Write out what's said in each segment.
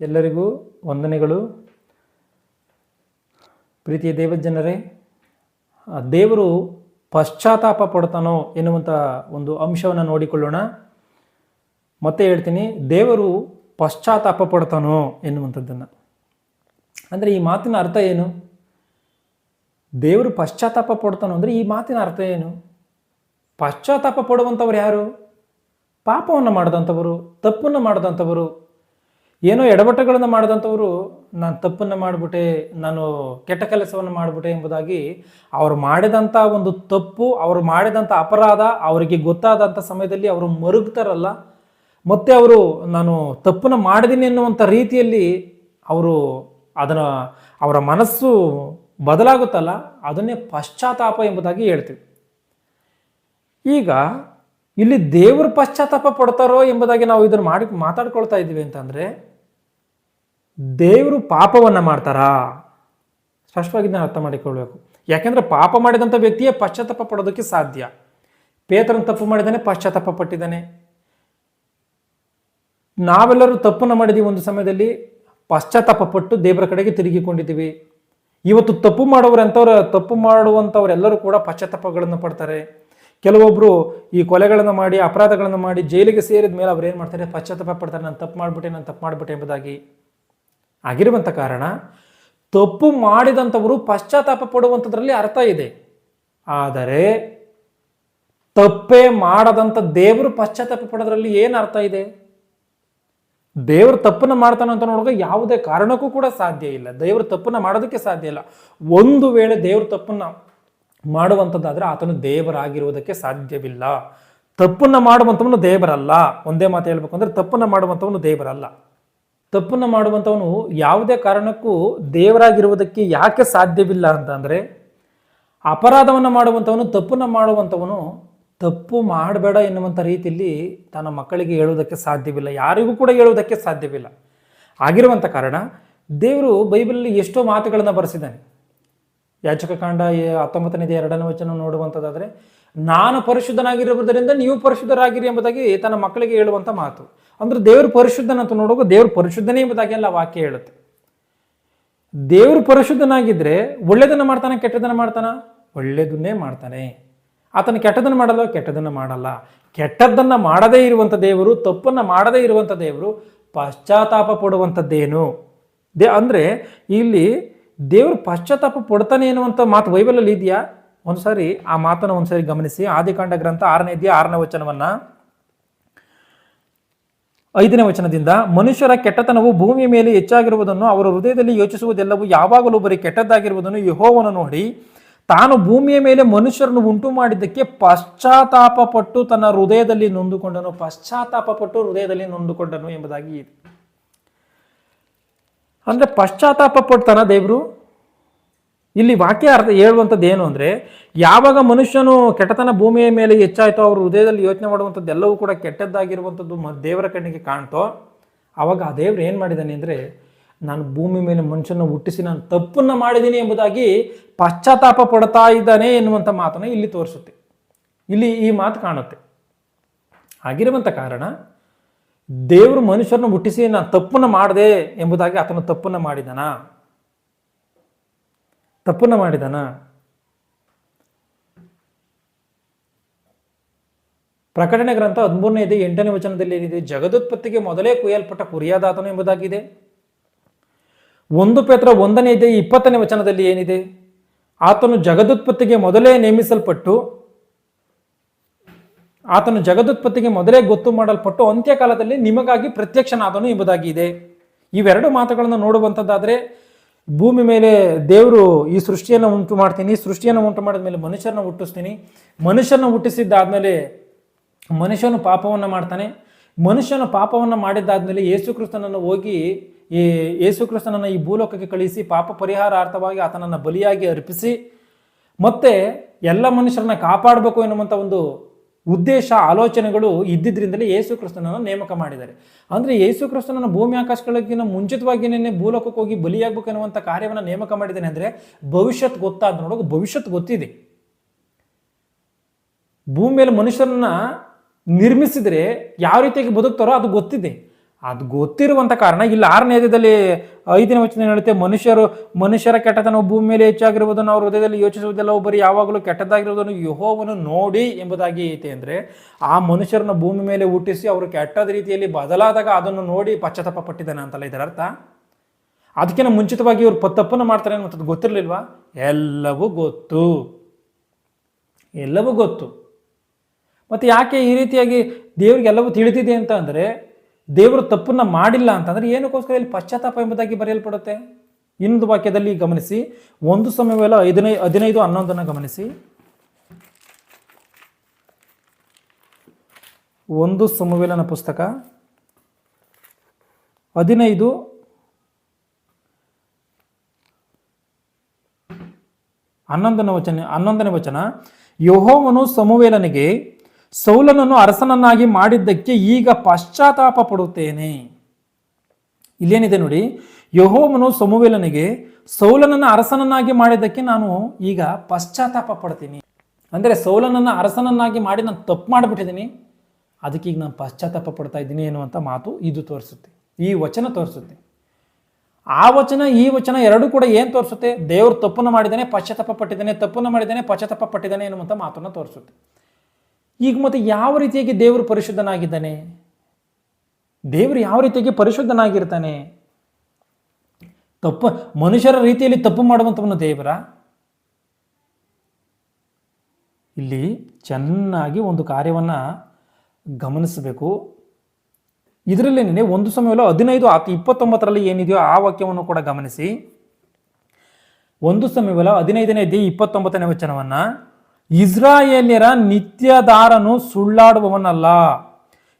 ಎಲ್ಲರಿಗೂ ವಂದನೆಗಳು. ಪ್ರೀತಿಯ ದೇವಜನರೇ ದೇವರು ಪಶ್ಚಾತ್ತಾಪ ಪಡ್ತಾನೋ ಎನ್ನುವಂಥ ಒಂದು ಅಂಶವನ್ನು ನೋಡಿಕೊಳ್ಳೋಣ. ಮತ್ತೆ ಹೇಳ್ತೀನಿ, ದೇವರು ಪಶ್ಚಾತ್ತಾಪ ಪಡ್ತಾನೋ ಎನ್ನುವಂಥದ್ದನ್ನು. ಅಂದರೆ ಈ ಮಾತಿನ ಅರ್ಥ ಏನು? ದೇವರು ಪಶ್ಚಾತ್ತಾಪ ಪಡ್ತಾನೋ ಅಂದರೆ ಈ ಮಾತಿನ ಅರ್ಥ ಏನು? ಪಶ್ಚಾತ್ತಾಪ ಪಡುವಂಥವ್ರು ಯಾರು? ಪಾಪವನ್ನು ಮಾಡಿದಂಥವರು, ತಪ್ಪನ್ನು ಮಾಡಿದಂಥವರು ಏನೋ ಎಡವಟ್ಟುಗಳನ್ನು ಮಾಡಿದಂಥವರು ನಾನು ತಪ್ಪನ್ನು ಮಾಡಿಬಿಟ್ಟೆ, ನಾನು ಕೆಟ್ಟ ಕೆಲಸವನ್ನು ಮಾಡಿಬಿಟ್ಟೆ ಎಂಬುದಾಗಿ ಅವರು ಮಾಡಿದಂಥ ಒಂದು ತಪ್ಪು, ಅವರು ಮಾಡಿದಂಥ ಅಪರಾಧ ಅವರಿಗೆ ಗೊತ್ತಾದಂಥ ಸಮಯದಲ್ಲಿ ಅವರು ಮರುಗ್ತಾರಲ್ಲ. ಮತ್ತೆ ಅವರು ನಾನು ತಪ್ಪನ್ನು ಮಾಡಿದ್ದೀನಿ ಎನ್ನುವಂಥ ರೀತಿಯಲ್ಲಿ ಅವರು ಅದನ್ನು ಅವರ ಮನಸ್ಸು ಬದಲಾಗುತ್ತಲ್ಲ, ಅದನ್ನೇ ಪಶ್ಚಾತ್ತಾಪ ಎಂಬುದಾಗಿ ಹೇಳ್ತೀವಿ. ಈಗ ಇಲ್ಲಿ ದೇವರು ಪಶ್ಚಾತ್ತಾಪ ಪಡ್ತಾರೋ ಎಂಬುದಾಗಿ ನಾವು ಇದನ್ನು ಮಾಡಿ ಮಾತಾಡ್ಕೊಳ್ತಾ ಇದ್ದೀವಿ ಅಂತಂದರೆ ದೇವರು ಪಾಪವನ್ನು ಮಾಡ್ತಾರಾ? ಸ್ಪಷ್ಟವಾಗಿ ನಾನು ಅರ್ಥ ಮಾಡಿಕೊಳ್ಬೇಕು ಯಾಕೆಂದರೆ ಪಾಪ ಮಾಡಿದಂಥ ವ್ಯಕ್ತಿಯೇ ಪಶ್ಚಾತ್ತಾಪ ಪಡೋದಕ್ಕೆ ಸಾಧ್ಯ. ಪೇತ್ರನ ತಪ್ಪು ಮಾಡಿದ್ದಾನೆ, ಪಶ್ಚಾತ್ತಾಪ ಪಟ್ಟಿದ್ದಾನೆ. ನಾವೆಲ್ಲರೂ ತಪ್ಪನ್ನು ಮಾಡಿದ್ದೀವಿ ಒಂದು ಸಮಯದಲ್ಲಿ, ಪಶ್ಚಾತ್ತಾಪ ಪಟ್ಟು ದೇವರ ಕಡೆಗೆ ತಿರುಗಿಕೊಂಡಿದ್ದೀವಿ. ಇವತ್ತು ತಪ್ಪು ಮಾಡೋರು ಅಂಥವ್ರ ತಪ್ಪು ಮಾಡುವಂಥವರೆಲ್ಲರೂ ಕೂಡ ಪಶ್ಚಾತ್ತಾಪಗಳನ್ನು ಪಡ್ತಾರೆ. ಕೆಲವೊಬ್ಬರು ಈ ಕೊಲೆಗಳನ್ನು ಮಾಡಿ, ಅಪರಾಧಗಳನ್ನು ಮಾಡಿ ಜೈಲಿಗೆ ಸೇರಿದ ಮೇಲೆ ಅವ್ರು ಏನು ಮಾಡ್ತಾರೆ? ಪಶ್ಚಾತ್ತಾಪ ಪಡ್ತಾರೆ. ನಾನು ತಪ್ಪು ಮಾಡಿಬಿಟ್ಟೆ, ನಾನು ತಪ್ಪು ಮಾಡಿಬಿಟ್ಟೆ ಎಂಬುದಾಗಿ. ಆಗಿರುವಂಥ ಕಾರಣ ತಪ್ಪು ಮಾಡಿದಂಥವರು ಪಶ್ಚಾತ್ತಾಪ ಪಡುವಂಥದ್ರಲ್ಲಿ ಅರ್ಥ ಇದೆ. ಆದರೆ ತಪ್ಪೇ ಮಾಡದಂಥ ದೇವರು ಪಶ್ಚಾತ್ತಾಪ ಪಡೋದ್ರಲ್ಲಿ ಏನು ಅರ್ಥ ಇದೆ? ದೇವರು ತಪ್ಪನ್ನು ಮಾಡ್ತಾನೆ ಅಂತ ನೋಡುವಾಗ ಯಾವುದೇ ಕಾರಣಕ್ಕೂ ಕೂಡ ಸಾಧ್ಯ ಇಲ್ಲ. ದೇವರು ತಪ್ಪನ್ನು ಮಾಡೋದಕ್ಕೆ ಸಾಧ್ಯ ಇಲ್ಲ. ಒಂದು ವೇಳೆ ದೇವರು ತಪ್ಪನ್ನು ಮಾಡುವಂಥದ್ದಾದರೆ ಆತನು ದೇವರಾಗಿರುವುದಕ್ಕೆ ಸಾಧ್ಯವಿಲ್ಲ. ತಪ್ಪನ್ನು ಮಾಡುವಂಥವನು ದೇವರಲ್ಲ. ಒಂದೇ ಮಾತು ಹೇಳ್ಬೇಕು ಅಂದ್ರೆ ತಪ್ಪನ್ನು ಮಾಡುವಂಥವನು ದೇವರಲ್ಲ. ತಪ್ಪನ್ನು ಮಾಡುವಂಥವನು ಯಾವುದೇ ಕಾರಣಕ್ಕೂ ದೇವರಾಗಿರುವುದಕ್ಕೆ ಯಾಕೆ ಸಾಧ್ಯವಿಲ್ಲ ಅಂತಂದರೆ ಅಪರಾಧವನ್ನು ಮಾಡುವಂಥವನು, ತಪ್ಪನ್ನು ಮಾಡುವಂಥವನು ತಪ್ಪು ಮಾಡಬೇಡ ಎನ್ನುವಂಥ ರೀತಿಯಲ್ಲಿ ತನ್ನ ಮಕ್ಕಳಿಗೆ ಹೇಳುವುದಕ್ಕೆ ಸಾಧ್ಯವಿಲ್ಲ, ಯಾರಿಗೂ ಕೂಡ ಹೇಳುವುದಕ್ಕೆ ಸಾಧ್ಯವಿಲ್ಲ. ಆಗಿರುವಂಥ ಕಾರಣ ದೇವರು ಬೈಬಲಲ್ಲಿ ಎಷ್ಟೋ ಮಾತುಗಳನ್ನು ಬರೆಸಿದ್ದಾನೆ. ಯಾಚಕ ಕಾಂಡ ಎ- ಹತ್ತೊಂಬತ್ತನೇ ಎರಡನೇ ವಚನ ನೋಡುವಂಥದ್ದಾದರೆ ನಾನು ಪರಿಶುದ್ಧನಾಗಿರುವುದರಿಂದ ನೀವು ಪರಿಶುದ್ಧರಾಗಿರಿ ಎಂಬುದಾಗಿ ತನ್ನ ಮಕ್ಕಳಿಗೆ ಹೇಳುವಂಥ ಮಾತು. ಅಂದ್ರೆ ದೇವರು ಪರಿಶುದ್ಧನಂತ ನೋಡುವಾಗ ದೇವರು ಪರಿಶುದ್ಧನೇ ಎಂಬುದಾಗಿ ಎಲ್ಲ ವಾಕ್ಯ ಹೇಳುತ್ತೆ. ದೇವರು ಪರಿಶುದ್ಧನಾಗಿದ್ದರೆ ಒಳ್ಳೆಯದನ್ನು ಮಾಡ್ತಾನೆ, ಕೆಟ್ಟದನ್ನು ಮಾಡ್ತಾನ? ಒಳ್ಳೆಯದನ್ನೇ ಮಾಡ್ತಾನೆ. ಆತನ ಕೆಟ್ಟದನ್ನು ಮಾಡಲ್ಲ ಕೆಟ್ಟದನ್ನು ಮಾಡಲ್ಲ. ಕೆಟ್ಟದ್ದನ್ನು ಮಾಡದೇ ಇರುವಂಥ ದೇವರು, ತಪ್ಪನ್ನು ಮಾಡದೇ ಇರುವಂಥ ದೇವರು ಪಶ್ಚಾತ್ತಾಪ ಪಡುವಂಥದ್ದೇನು ದೇ ಅಂದರೆ ಇಲ್ಲಿ ದೇವರು ಪಶ್ಚಾತ್ತಾಪ ಪಡ್ತಾನೆ ಎನ್ನುವಂಥ ಮಾತು ಬೈಬಲಲ್ಲಿ ಇದೆಯಾ? ಒಂದ್ಸಾರಿ ಆ ಮಾತನ್ನು ಒಂದ್ಸಾರಿ ಗಮನಿಸಿ. ಆದಿಕಾಂಡ ಗ್ರಂಥ ಆರನೇ ಇದೆಯಾ ಆರನೇ ವಚನವನ್ನು. ಐದನೇ ವಚನದಿಂದ, ಮನುಷ್ಯರ ಕೆಟ್ಟತನವು ಭೂಮಿಯ ಮೇಲೆ ಹೆಚ್ಚಾಗಿರುವುದನ್ನು ಅವರ ಹೃದಯದಲ್ಲಿ ಯೋಚಿಸುವುದೆಲ್ಲವೂ ಯಾವಾಗಲೂ ಬರೀ ಕೆಟ್ಟದ್ದಾಗಿರುವುದನ್ನು ಯಹೋವನ್ನು ನೋಡಿ. ತಾನು ಭೂಮಿಯ ಮೇಲೆ ಮನುಷ್ಯರನ್ನು ಉಂಟು ಮಾಡಿದ್ದಕ್ಕೆ ಪಶ್ಚಾತ್ತಾಪ ಪಟ್ಟು ತನ್ನ ಹೃದಯದಲ್ಲಿ ನೊಂದುಕೊಂಡನು. ಪಶ್ಚಾತ್ತಾಪ ಪಟ್ಟು ಹೃದಯದಲ್ಲಿ ನೊಂದುಕೊಂಡನು ಎಂಬುದಾಗಿ ಇದೆ. ಅಂದ್ರೆ ಪಶ್ಚಾತ್ತಾಪ ಪಡ್ತಾನ ದೇವರು? ಇಲ್ಲಿ ವಾಕ್ಯ ಅರ್ಥ ಹೇಳುವಂಥದ್ದು ಏನು ಅಂದರೆ, ಯಾವಾಗ ಮನುಷ್ಯನು ಕೆಟ್ಟತನ ಭೂಮಿಯ ಮೇಲೆ ಹೆಚ್ಚಾಯಿತೋ, ಅವರು ಹೃದಯದಲ್ಲಿ ಯೋಚನೆ ಮಾಡುವಂಥದ್ದು ಎಲ್ಲವೂ ಕೂಡ ಕೆಟ್ಟದ್ದಾಗಿರುವಂಥದ್ದು ಮ, ದೇವರ ಕಣ್ಣಿಗೆ ಕಾಣ್ತೋ ಆವಾಗ ಆ ದೇವ್ರು ಏನು ಮಾಡಿದ್ದಾನೆ ಅಂದರೆ, ನಾನು ಭೂಮಿ ಮೇಲೆ ಮನುಷ್ಯನ ಹುಟ್ಟಿಸಿ ನಾನು ತಪ್ಪನ್ನು ಮಾಡಿದ್ದೀನಿ ಎಂಬುದಾಗಿ ಪಶ್ಚಾತ್ತಾಪ ಪಡ್ತಾ ಇದ್ದಾನೆ ಎನ್ನುವಂಥ ಮಾತನ್ನು ಇಲ್ಲಿ ತೋರಿಸುತ್ತೆ. ಇಲ್ಲಿ ಈ ಮಾತು ಕಾಣುತ್ತೆ. ಆಗಿರುವಂಥ ಕಾರಣ, ದೇವರು ಮನುಷ್ಯರನ್ನು ಹುಟ್ಟಿಸಿ ನಾನು ತಪ್ಪನ್ನು ಮಾಡಿದೆ ಎಂಬುದಾಗಿ ಆತನು ತಪ್ಪನ್ನು ಮಾಡಿದನ? ತಪ್ಪನ್ನು ಮಾಡಿದನ? ಪ್ರಕಟಣೆ ಗ್ರಂಥ ಹದಿಮೂರನೇ ಇದೆ ಎಂಟನೇ ವಚನದಲ್ಲಿ ಏನಿದೆ? ಜಗದುತ್ಪತ್ತಿಗೆ ಮೊದಲೇ ಕುಯ್ಯಲ್ಪಟ್ಟ ಕುರಿಯಾದಾತನು ಎಂಬುದಾಗಿದೆ. ಒಂದು ಪೇತ್ರ ಒಂದನೇ ಇದೆ ಇಪ್ಪತ್ತನೇ ವಚನದಲ್ಲಿ ಏನಿದೆ? ಆತನು ಜಗದುತ್ಪತ್ತಿಗೆ ಮೊದಲೇ ನೇಮಿಸಲ್ಪಟ್ಟು, ಆತನು ಜಗದುತ್ಪತ್ತಿಗೆ ಮೊದಲೇ ಗೊತ್ತು ಮಾಡಲ್ಪಟ್ಟು ಅಂತ್ಯಕಾಲದಲ್ಲಿ ನಿಮಗಾಗಿ ಪ್ರತ್ಯಕ್ಷನಾದನು ಎಂಬುದಾಗಿದೆ. ಇವೆರಡು ಮಾತುಗಳನ್ನು ನೋಡುವಂಥದ್ದಾದರೆ ಭೂಮಿ ಮೇಲೆ ದೇವರು ಈ ಸೃಷ್ಟಿಯನ್ನು ಉಂಟು ಮಾಡ್ತೀನಿ ಸೃಷ್ಟಿಯನ್ನು ಉಂಟು ಮಾಡಿದ ಮೇಲೆ ಮನುಷ್ಯರನ್ನ ಹುಟ್ಟಿಸ್ತೀನಿ. ಮನುಷ್ಯನ ಹುಟ್ಟಿಸಿದ್ದಾದ್ಮೇಲೆ ಮನುಷ್ಯನು ಪಾಪವನ್ನು ಮಾಡ್ತಾನೆ. ಮನುಷ್ಯನು ಪಾಪವನ್ನು ಮಾಡಿದ್ದಾದ್ಮೇಲೆ ಯೇಸು ಕ್ರಿಸ್ತನನ್ನು ಹೋಗಿ ಈ ಯೇಸು ಕ್ರಿಸ್ತನನ್ನು ಈ ಭೂಲೋಕಕ್ಕೆ ಕಳಿಸಿ ಪಾಪ ಪರಿಹಾರಾರ್ಥವಾಗಿ ಆತನನ್ನು ಬಲಿಯಾಗಿ ಅರ್ಪಿಸಿ ಮತ್ತೆ ಎಲ್ಲ ಮನುಷ್ಯರನ್ನ ಕಾಪಾಡಬೇಕು ಎನ್ನುವಂಥ ಒಂದು ಉದ್ದೇಶ, ಆಲೋಚನೆಗಳು ಇದ್ದಿದ್ದರಿಂದಲೇ ಯೇಸು ಕ್ರಿಸ್ತನನ್ನು ನೇಮಕ ಮಾಡಿದ್ದಾರೆ. ಅಂದರೆ ಯೇಸು ಕ್ರಿಸ್ತನನ್ನು ಭೂಮಿ ಆಕಾಶಗಳಿಗಿನ ಮುಂಚಿತವಾಗಿನೇ ಭೂಲೋಕಕ್ಕೆ ಹೋಗಿ ಬಲಿಯಾಗಬೇಕು ಅನ್ನುವಂಥ ಕಾರ್ಯವನ್ನು ನೇಮಕ ಮಾಡಿದ್ದಾನೆ ಅಂದರೆ ಭವಿಷ್ಯತ್ ಗೊತ್ತಾದ ನೋಡೋಕೆ ಭವಿಷ್ಯತ್ ಗೊತ್ತಿದೆ. ಭೂಮಿಯಲ್ಲಿ ಮನುಷ್ಯರನ್ನ ನಿರ್ಮಿಸಿದರೆ ಯಾವ ರೀತಿಯಾಗಿ ಬದುಕ್ತಾರೋ ಅದು ಗೊತ್ತಿದೆ. ಅದು ಗೊತ್ತಿರುವಂತ ಕಾರಣ, ಇಲ್ಲಿ ಆರನೇ ಹೃದಯದಲ್ಲಿ ಐದನೇ ವಚನ ಹೇಳುತ್ತೆ, ಮನುಷ್ಯರು, ಮನುಷ್ಯರ ಕೆಟ್ಟತನ ಭೂಮಿ ಮೇಲೆ ಹೆಚ್ಚಾಗಿರುವುದನ್ನು ಅವ್ರ ಹೃದಯದಲ್ಲಿ ಯೋಚಿಸುವುದಿಲ್ಲ ಒಬ್ಬರು ಯಾವಾಗಲೂ ಕೆಟ್ಟದಾಗಿರುವುದನ್ನು ಯಹೋವನ್ನು ನೋಡಿ ಎಂಬುದಾಗಿ ಐತೆ ಅಂದ್ರೆ, ಆ ಮನುಷ್ಯರನ್ನ ಭೂಮಿ ಮೇಲೆ ಹುಟ್ಟಿಸಿ ಅವರು ಕೆಟ್ಟದ ರೀತಿಯಲ್ಲಿ ಬದಲಾದಾಗ ಅದನ್ನು ನೋಡಿ ಪಶ್ಚಾತ್ತಾಪ ಪಟ್ಟಿದ್ದಾನೆ ಅಂತಲ್ಲ ಇದರ ಅರ್ಥ ಅದಕ್ಕಿಂತ ಮುಂಚಿತವಾಗಿ ಇವರು ಪತ್ತಪ್ಪನ್ನು ತಪ್ಪನ್ನು ಮಾಡ್ತಾರೆ ಅನ್ನುವಂಥದ್ದು ಗೊತ್ತಿರಲಿಲ್ವಾ? ಎಲ್ಲವೂ ಗೊತ್ತು. ಎಲ್ಲವೂ ಗೊತ್ತು. ಮತ್ತು ಯಾಕೆ ಈ ರೀತಿಯಾಗಿ ದೇವರಿಗೆ ಎಲ್ಲವೂ ತಿಳಿದಿದೆ ಅಂತ ಅಂದರೆ ದೇವರು ತಪ್ಪನ್ನ ಮಾಡಿಲ್ಲ ಅಂತಂದ್ರೆ ಏನಕ್ಕೋಸ್ಕರ ಇಲ್ಲಿ ಪಶ್ಚಾತ್ತಾಪ ಎಂಬುದಾಗಿ ಬರೆಯಲ್ಪಡುತ್ತೆ? ಇನ್ನೊಂದು ವಾಕ್ಯದಲ್ಲಿ ಗಮನಿಸಿ. ಒಂದು ಸಮಯವೆಲ್ಲ ಹದಿನೈದು ಹದಿನೈದು, ಹನ್ನೊಂದನ್ನು ಗಮನಿಸಿ. ಒಂದು ಸಮವೇಲನ ಪುಸ್ತಕ. ಹದಿನೈದು. ಹನ್ನೊಂದನೇ ವಚನ ಹನ್ನೊಂದನೇ ವಚನ. ಯಹೋವನು ಸಮುವೇಲನಿಗೆ ಸೌಲನನ್ನು ಅರಸನನ್ನಾಗಿ ಮಾಡಿದ್ದಕ್ಕೆ ಈಗ ಪಶ್ಚಾತ್ತಾಪ ಪಡುತ್ತೇನೆ. ಇಲ್ಲೇನಿದೆ ನೋಡಿ ಯಹೋಮನು ಸಮುವೇಲನಿಗೆ ಸೌಲನನ್ನು ಅರಸನನ್ನಾಗಿ ಮಾಡಿದ್ದಕ್ಕೆ ನಾನು ಈಗ ಪಶ್ಚಾತ್ತಾಪ ಪಡ್ತೀನಿ. ಅಂದರೆ ಸೌಲನನ್ನು ಅರಸನನ್ನಾಗಿ ಮಾಡಿ ನಾನು ತಪ್ಪು ಮಾಡಿಬಿಟ್ಟಿದ್ದೀನಿ. ಅದಕ್ಕೆ ಈಗ ನಾನು ಪಶ್ಚಾತ್ತಾಪ ಪಡ್ತಾ ಇದ್ದೀನಿ ಎನ್ನುವಂಥ ಮಾತು ಇದು ತೋರಿಸುತ್ತೆ, ಈ ವಚನ ತೋರಿಸುತ್ತೆ. ಆ ವಚನ, ಈ ವಚನ ಎರಡೂ ಕೂಡ ಏನು ತೋರಿಸುತ್ತೆ? ದೇವರು ತಪ್ಪನ್ನು ಮಾಡಿದ್ದಾನೆ, ಪಶ್ಚಾತ್ತಾಪ ಪಟ್ಟಿದ್ದಾನೆ, ತಪ್ಪನ್ನು ಮಾಡಿದ್ದಾನೆ, ಪಶ್ಚಾತ್ತಾಪ ಪಟ್ಟಿದ್ದಾನೆ ಎನ್ನುವಂಥ ಮಾತನ್ನು ತೋರಿಸುತ್ತೆ. ಈಗ ಮತ್ತೆ ಯಾವ ರೀತಿಯಾಗಿ ದೇವರು ಪರಿಶುದ್ಧನಾಗಿದ್ದಾನೆ? ದೇವರು ಯಾವ ರೀತಿಯಾಗಿ ಪರಿಶುದ್ಧನಾಗಿರ್ತಾನೆ? ತಪ್ಪು, ಮನುಷ್ಯರ ರೀತಿಯಲ್ಲಿ ತಪ್ಪು ಮಾಡುವಂಥವನು ದೇವರ? ಇಲ್ಲಿ ಚೆನ್ನಾಗಿ ಒಂದು ಕಾರ್ಯವನ್ನು ಗಮನಿಸಬೇಕು. ಇದರಲ್ಲೇನೆ ಒಂದು ಸಮಯಲ್ಲೂ ಹದಿನೈದು, ಆತ ಇಪ್ಪತ್ತೊಂಬತ್ತರಲ್ಲಿ ಏನಿದೆಯೋ ಆ ವಾಕ್ಯವನ್ನು ಕೂಡ ಗಮನಿಸಿ. ಒಂದು ಸಮಯವಲ್ಲ ಹದಿನೈದನೇ ಅಧ್ಯಾಯ ಇಪ್ಪತ್ತೊಂಬತ್ತನೇ ವಚನವನ್ನ ಇಸ್ರಾಯೇಲ್ಯರ ನಿತ್ಯಧಾರನು ಸುಳ್ಳಾಡುವವನಲ್ಲ.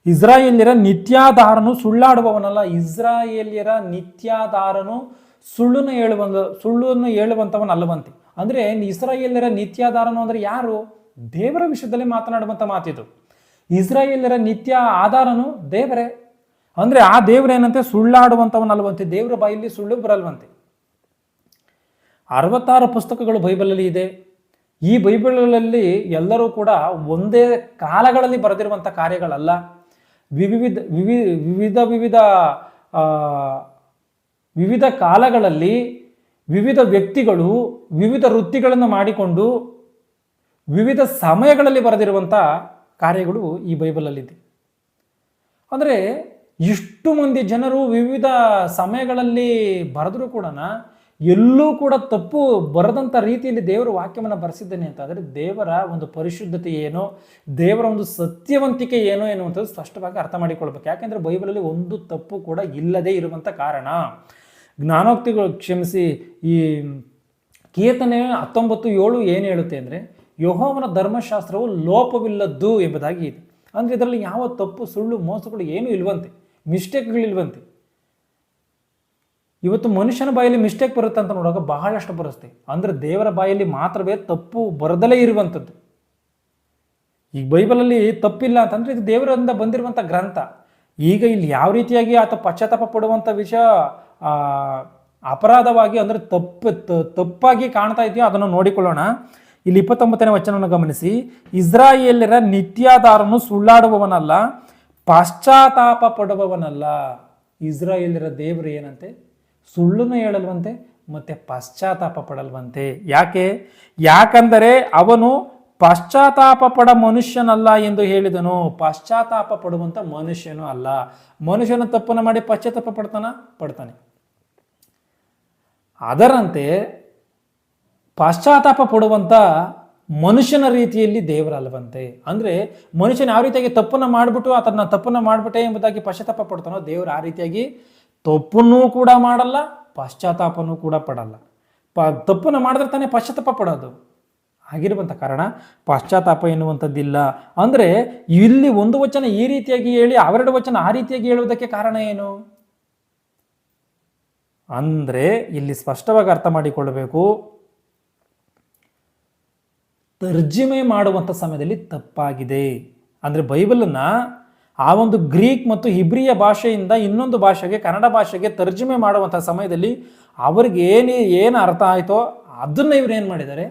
ಇಸ್ರಾಯೇಲ್ಯರ ನಿತ್ಯಾಧಾರನು ಸುಳ್ಳಾಡುವವನಲ್ಲ. ಇಸ್ರಾಯೇಲ್ಯರ ನಿತ್ಯಾಧಾರನು ಸುಳ್ಳನ್ನು ಹೇಳುವ ಸುಳ್ಳನ್ನು ಹೇಳುವಂಥವನಲ್ಲವಂತೆ ಅಂದರೆ ಇಸ್ರಾಯೇಲ್ಯರ ನಿತ್ಯಾಧಾರನು ಅಂದರೆ ಯಾರು? ದೇವರ ವಿಷಯದಲ್ಲಿ ಮಾತನಾಡುವಂಥ ಮಾತಿದು. ಇಸ್ರಾಯೇಲ್ಯರ ನಿತ್ಯ ಆಧಾರನು ದೇವರೇ. ಅಂದರೆ ಆ ದೇವರೇನಂತೆ ಸುಳ್ಳಾಡುವಂಥವನಲ್ವಂತೆ ದೇವರ ಬಾಯಲ್ಲಿ ಸುಳ್ಳು ಬರಲ್ವಂತೆ. ಅರವತ್ತಾರು ಪುಸ್ತಕಗಳು ಬೈಬಲಲ್ಲಿ ಇದೆ. ಈ ಬೈಬಲ್ಗಳಲ್ಲಿ ಎಲ್ಲರೂ ಕೂಡ ಒಂದೇ ಕಾಲಗಳಲ್ಲಿ ಬರೆದಿರುವಂಥ ಕಾರ್ಯಗಳಲ್ಲ. ವಿವಿಧ, ವಿವಿ, ವಿವಿಧ ವಿವಿಧ ವಿವಿಧ ಕಾಲಗಳಲ್ಲಿ ವಿವಿಧ ವ್ಯಕ್ತಿಗಳು ವಿವಿಧ ವೃತ್ತಿಗಳನ್ನು ಮಾಡಿಕೊಂಡು ವಿವಿಧ ಸಮಯಗಳಲ್ಲಿ ಬರೆದಿರುವಂಥ ಕಾರ್ಯಗಳು ಈ ಬೈಬಲಲ್ಲಿದೆ. ಅಂದರೆ ಇಷ್ಟು ಮಂದಿ ಜನರು ವಿವಿಧ ಸಮಯಗಳಲ್ಲಿ ಬರೆದರೂ ಕೂಡ ಎಲ್ಲೂ ಕೂಡ ತಪ್ಪು ಬರದಂಥ ರೀತಿಯಲ್ಲಿ ದೇವರ ವಾಕ್ಯವನ್ನು ಬರೆಸಿದ್ದಾನೆ ಅಂತ. ಅಂದರೆ ದೇವರ ಒಂದು ಪರಿಶುದ್ಧತೆ ಏನು, ದೇವರ ಒಂದು ಸತ್ಯವಂತಿಕೆ ಏನು ಎನ್ನುವಂಥದ್ದು ಸ್ಪಷ್ಟವಾಗಿ ಅರ್ಥ ಮಾಡಿಕೊಳ್ಬೇಕು. ಯಾಕೆಂದರೆ ಬೈಬಲಲ್ಲಿ ಒಂದು ತಪ್ಪು ಕೂಡ ಇಲ್ಲದೇ ಇರುವಂಥ ಕಾರಣ. ಜ್ಞಾನೋಕ್ತಿಗಳು ಕ್ಷಮಿಸಿ ಈ ಕೀರ್ತನೆ ಹತ್ತೊಂಬತ್ತು ಏಳು ಏನು ಹೇಳುತ್ತೆ ಅಂದರೆ, ಯಹೋವನ ಧರ್ಮಶಾಸ್ತ್ರವು ಲೋಪವಿಲ್ಲದ್ದು ಎಂಬುದಾಗಿ ಇದೆ. ಅಂದರೆ ಇದರಲ್ಲಿ ಯಾವ ತಪ್ಪು ಸುಳ್ಳು ಮೋಸಗಳು ಏನೂ ಇಲ್ವಂತೆ ಮಿಸ್ಟೇಕ್ಗಳಿಲ್ವಂತೆ ಇವತ್ತು ಮನುಷ್ಯನ ಬಾಯಲ್ಲಿ ಮಿಸ್ಟೇಕ್ ಬರುತ್ತೆ ಅಂತ ನೋಡುವಾಗ ಬಹಳಷ್ಟು ಬರುತ್ತೆ. ಅಂದರೆ ದೇವರ ಬಾಯಲ್ಲಿ ಮಾತ್ರವೇ ತಪ್ಪು ಬರದಲೇ ಇರುವಂಥದ್ದು. ಈಗ ಬೈಬಲಲ್ಲಿ ತಪ್ಪಿಲ್ಲ ಅಂತಂದರೆ ಇದು ದೇವರಿಂದ ಬಂದಿರುವಂಥ ಗ್ರಂಥ. ಈಗ ಇಲ್ಲಿ ಯಾವ ರೀತಿಯಾಗಿ ಆತ ಪಶ್ಚಾತ್ತಾಪ ಪಡುವಂಥ ವಿಷಯ ಅಪರಾಧವಾಗಿ ಅಂದರೆ ತಪ್ಪು ತಪ್ಪಾಗಿ ಕಾಣ್ತಾ ಇದೆಯೋ ಅದನ್ನು ನೋಡಿಕೊಳ್ಳೋಣ. ಇಲ್ಲಿ ಇಪ್ಪತ್ತೊಂಬತ್ತನೇ ವಚನವನ್ನು ಗಮನಿಸಿ. ಇಸ್ರಾಯೇಲರ ನಿತ್ಯಾಧಾರನು ಸುಳ್ಳಾಡುವವನಲ್ಲ, ಪಶ್ಚಾತ್ತಾಪ ಪಡುವವನಲ್ಲ. ಇಸ್ರಾಯೇಲರ ದೇವರು ಏನಂತೆ? ಸುಳ್ಳನ್ನು ಹೇಳಲ್ವಂತೆ ಮತ್ತೆ ಪಶ್ಚಾತ್ತಾಪ ಪಡಲ್ವಂತೆ. ಯಾಕೆ? ಯಾಕಂದರೆ ಅವನು ಪಶ್ಚಾತ್ತಾಪ ಪಡ ಮನುಷ್ಯನಲ್ಲ ಎಂದು ಹೇಳಿದನು. ಪಶ್ಚಾತ್ತಾಪ ಪಡುವಂಥ ಮನುಷ್ಯನು ಅಲ್ಲ. ಮನುಷ್ಯನ ತಪ್ಪನ್ನು ಮಾಡಿ ಪಶ್ಚಾತ್ತಾಪ ಪಡ್ತಾನ? ಪಡ್ತಾನೆ. ಅದರಂತೆ ಪಶ್ಚಾತ್ತಾಪ ಪಡುವಂಥ ಮನುಷ್ಯನ ರೀತಿಯಲ್ಲಿ ದೇವರಲ್ವಂತೆ. ಅಂದರೆ ಮನುಷ್ಯನ ಯಾವ ರೀತಿಯಾಗಿ ತಪ್ಪನ್ನು ಮಾಡಿಬಿಟ್ಟು ಅದನ್ನ ತಪ್ಪನ್ನು ಮಾಡಿಬಿಟ್ಟೆ ಎಂಬುದಾಗಿ ಪಶ್ಚಾತ್ತಾಪ ಪಡ್ತಾನೋ ದೇವರು ಆ ರೀತಿಯಾಗಿ ತಪ್ಪನ್ನೂ ಕೂಡ ಮಾಡಲ್ಲ, ಪಶ್ಚಾತ್ತಾಪನೂ ಕೂಡ ಪಡಲ್ಲ. ಪ, ತಪ್ಪನ್ನು ಮಾಡಿದ್ರೆ ತಾನೇ ಪಶ್ಚಾತ್ತಾಪ ಪಡೋದು. ಆಗಿರುವಂಥ ಕಾರಣ ಪಶ್ಚಾತ್ತಾಪ ಎನ್ನುವಂಥದ್ದಿಲ್ಲ. ಅಂದರೆ ಇಲ್ಲಿ ಒಂದು ವಚನ ಈ ರೀತಿಯಾಗಿ ಹೇಳಿ, ಅವೆರಡು ವಚನ ಆ ರೀತಿಯಾಗಿ ಹೇಳುವುದಕ್ಕೆ ಕಾರಣ ಏನು? ಅಂದರೆ ಇಲ್ಲಿ ಸ್ಪಷ್ಟವಾಗಿ ಅರ್ಥ ಮಾಡಿಕೊಳ್ಳಬೇಕು. ತರ್ಜಿಮೆ ಮಾಡುವಂಥ ಸಮಯದಲ್ಲಿ ತಪ್ಪಾಗಿದೆ. ಅಂದರೆ ಬೈಬಲನ್ನು ಆ ಒಂದು ಗ್ರೀಕ್ ಮತ್ತು ಹಿಬ್ರಿಯ ಭಾಷೆಯಿಂದ ಇನ್ನೊಂದು ಭಾಷೆಗೆ, ಕನ್ನಡ ಭಾಷೆಗೆ ತರ್ಜುಮೆ ಮಾಡುವಂಥ ಸಮಯದಲ್ಲಿ ಅವ್ರಿಗೆ ಏನು ಏನು ಅರ್ಥ ಆಯಿತೋ ಅದನ್ನು ಇವ್ರು ಏನು ಮಾಡಿದ್ದಾರೆ?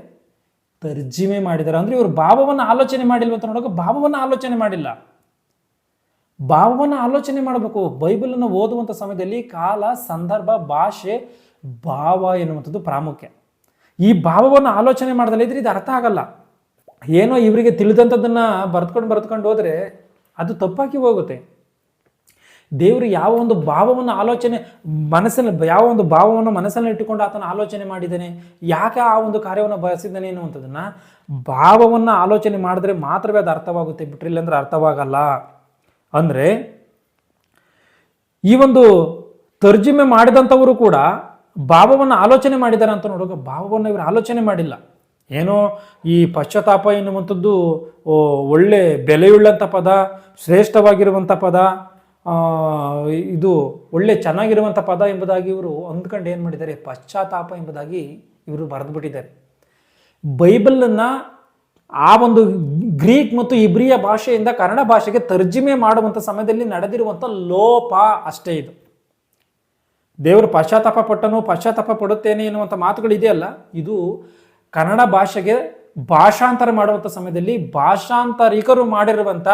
ತರ್ಜಿಮೆ ಮಾಡಿದ್ದಾರೆ. ಅಂದರೆ ಇವರು ಭಾವವನ್ನು ಆಲೋಚನೆ ಮಾಡಿಲ್ವ ಅಂತ ನೋಡೋಕೆ ಭಾವವನ್ನು ಆಲೋಚನೆ ಮಾಡಿಲ್ಲ. ಭಾವವನ್ನು ಆಲೋಚನೆ ಮಾಡಬೇಕು. ಬೈಬಲನ್ನು ಓದುವಂಥ ಸಮಯದಲ್ಲಿ ಕಾಲ, ಸಂದರ್ಭ, ಭಾಷೆ, ಭಾವ ಎನ್ನುವಂಥದ್ದು ಪ್ರಾಮುಖ್ಯ. ಈ ಭಾವವನ್ನು ಆಲೋಚನೆ ಮಾಡ್ದಲ್ಲ ಇದ್ರೆ ಇದು ಅರ್ಥ ಆಗಲ್ಲ. ಏನೋ ಇವರಿಗೆ ತಿಳಿದಂಥದ್ದನ್ನು ಬರೆದ್ಕೊಂಡು ಬರೆದ್ಕೊಂಡು ಹೋದರೆ ಅದು ತಪ್ಪಾಗಿ ಹೋಗುತ್ತೆ. ದೇವರು ಯಾವ ಒಂದು ಭಾವವನ್ನು ಆಲೋಚನೆ ಮನಸ್ಸಲ್ಲಿ ಯಾವ ಒಂದು ಭಾವವನ್ನು ಮನಸ್ಸಲ್ಲಿ ಇಟ್ಟುಕೊಂಡು ಆತನ ಆಲೋಚನೆ ಮಾಡಿದ್ದಾನೆ, ಯಾಕೆ ಆ ಒಂದು ಕಾರ್ಯವನ್ನು ಬಯಸಿದ್ದಾನೆ ಅನ್ನುವಂಥದ್ದನ್ನು ಭಾವವನ್ನು ಆಲೋಚನೆ ಮಾಡಿದ್ರೆ ಮಾತ್ರವೇ ಅದು ಅರ್ಥವಾಗುತ್ತೆ ಬಿಟ್ರಿಲ್ಲ ಅಂದ್ರೆ ಅರ್ಥವಾಗಲ್ಲ. ಅಂದರೆ ಈ ಒಂದು ತರ್ಜುಮೆ ಮಾಡಿದಂಥವರು ಕೂಡ ಭಾವವನ್ನು ಆಲೋಚನೆ ಮಾಡಿದ್ದಾರೆ ಅಂತ ನೋಡುವಾಗ ಭಾವವನ್ನು ಇವರು ಆಲೋಚನೆ ಮಾಡಿಲ್ಲ. ಏನೋ ಈ ಪಶ್ಚಾತ್ತಾಪ ಎನ್ನುವಂಥದ್ದು ಒಳ್ಳೆ ಬೆಲೆಯುಳ್ಳಂಥ ಪದ, ಶ್ರೇಷ್ಠವಾಗಿರುವಂಥ ಪದ ಇದು ಒಳ್ಳೆ ಚೆನ್ನಾಗಿರುವಂಥ ಪದ ಎಂಬುದಾಗಿ ಇವರು ಅಂದ್ಕೊಂಡು ಏನು ಮಾಡಿದ್ದಾರೆ, ಪಶ್ಚಾತ್ತಾಪ ಎಂಬುದಾಗಿ ಇವರು ಬರೆದುಬಿಟ್ಟಿದ್ದಾರೆ. ಬೈಬಲನ್ನು ಆ ಒಂದು ಗ್ರೀಕ್ ಮತ್ತು ಇಬ್ರಿಯ ಭಾಷೆಯಿಂದ ಕನ್ನಡ ಭಾಷೆಗೆ ತರ್ಜಿಮೆ ಮಾಡುವಂಥ ಸಮಯದಲ್ಲಿ ನಡೆದಿರುವಂಥ ಲೋಪ ಅಷ್ಟೇ ಇದು. ದೇವರು ಪಶ್ಚಾತ್ತಾಪ ಪಟ್ಟನು, ಪಶ್ಚಾತ್ತಾಪ ಪಡುತ್ತೇನೆ ಎನ್ನುವಂಥ ಮಾತುಗಳಿದೆಯಲ್ಲ ಇದು ಕನ್ನಡ ಭಾಷೆಗೆ ಭಾಷಾಂತರ ಮಾಡುವಂಥ ಸಮಯದಲ್ಲಿ ಭಾಷಾಂತರಿಕರು ಮಾಡಿರುವಂಥ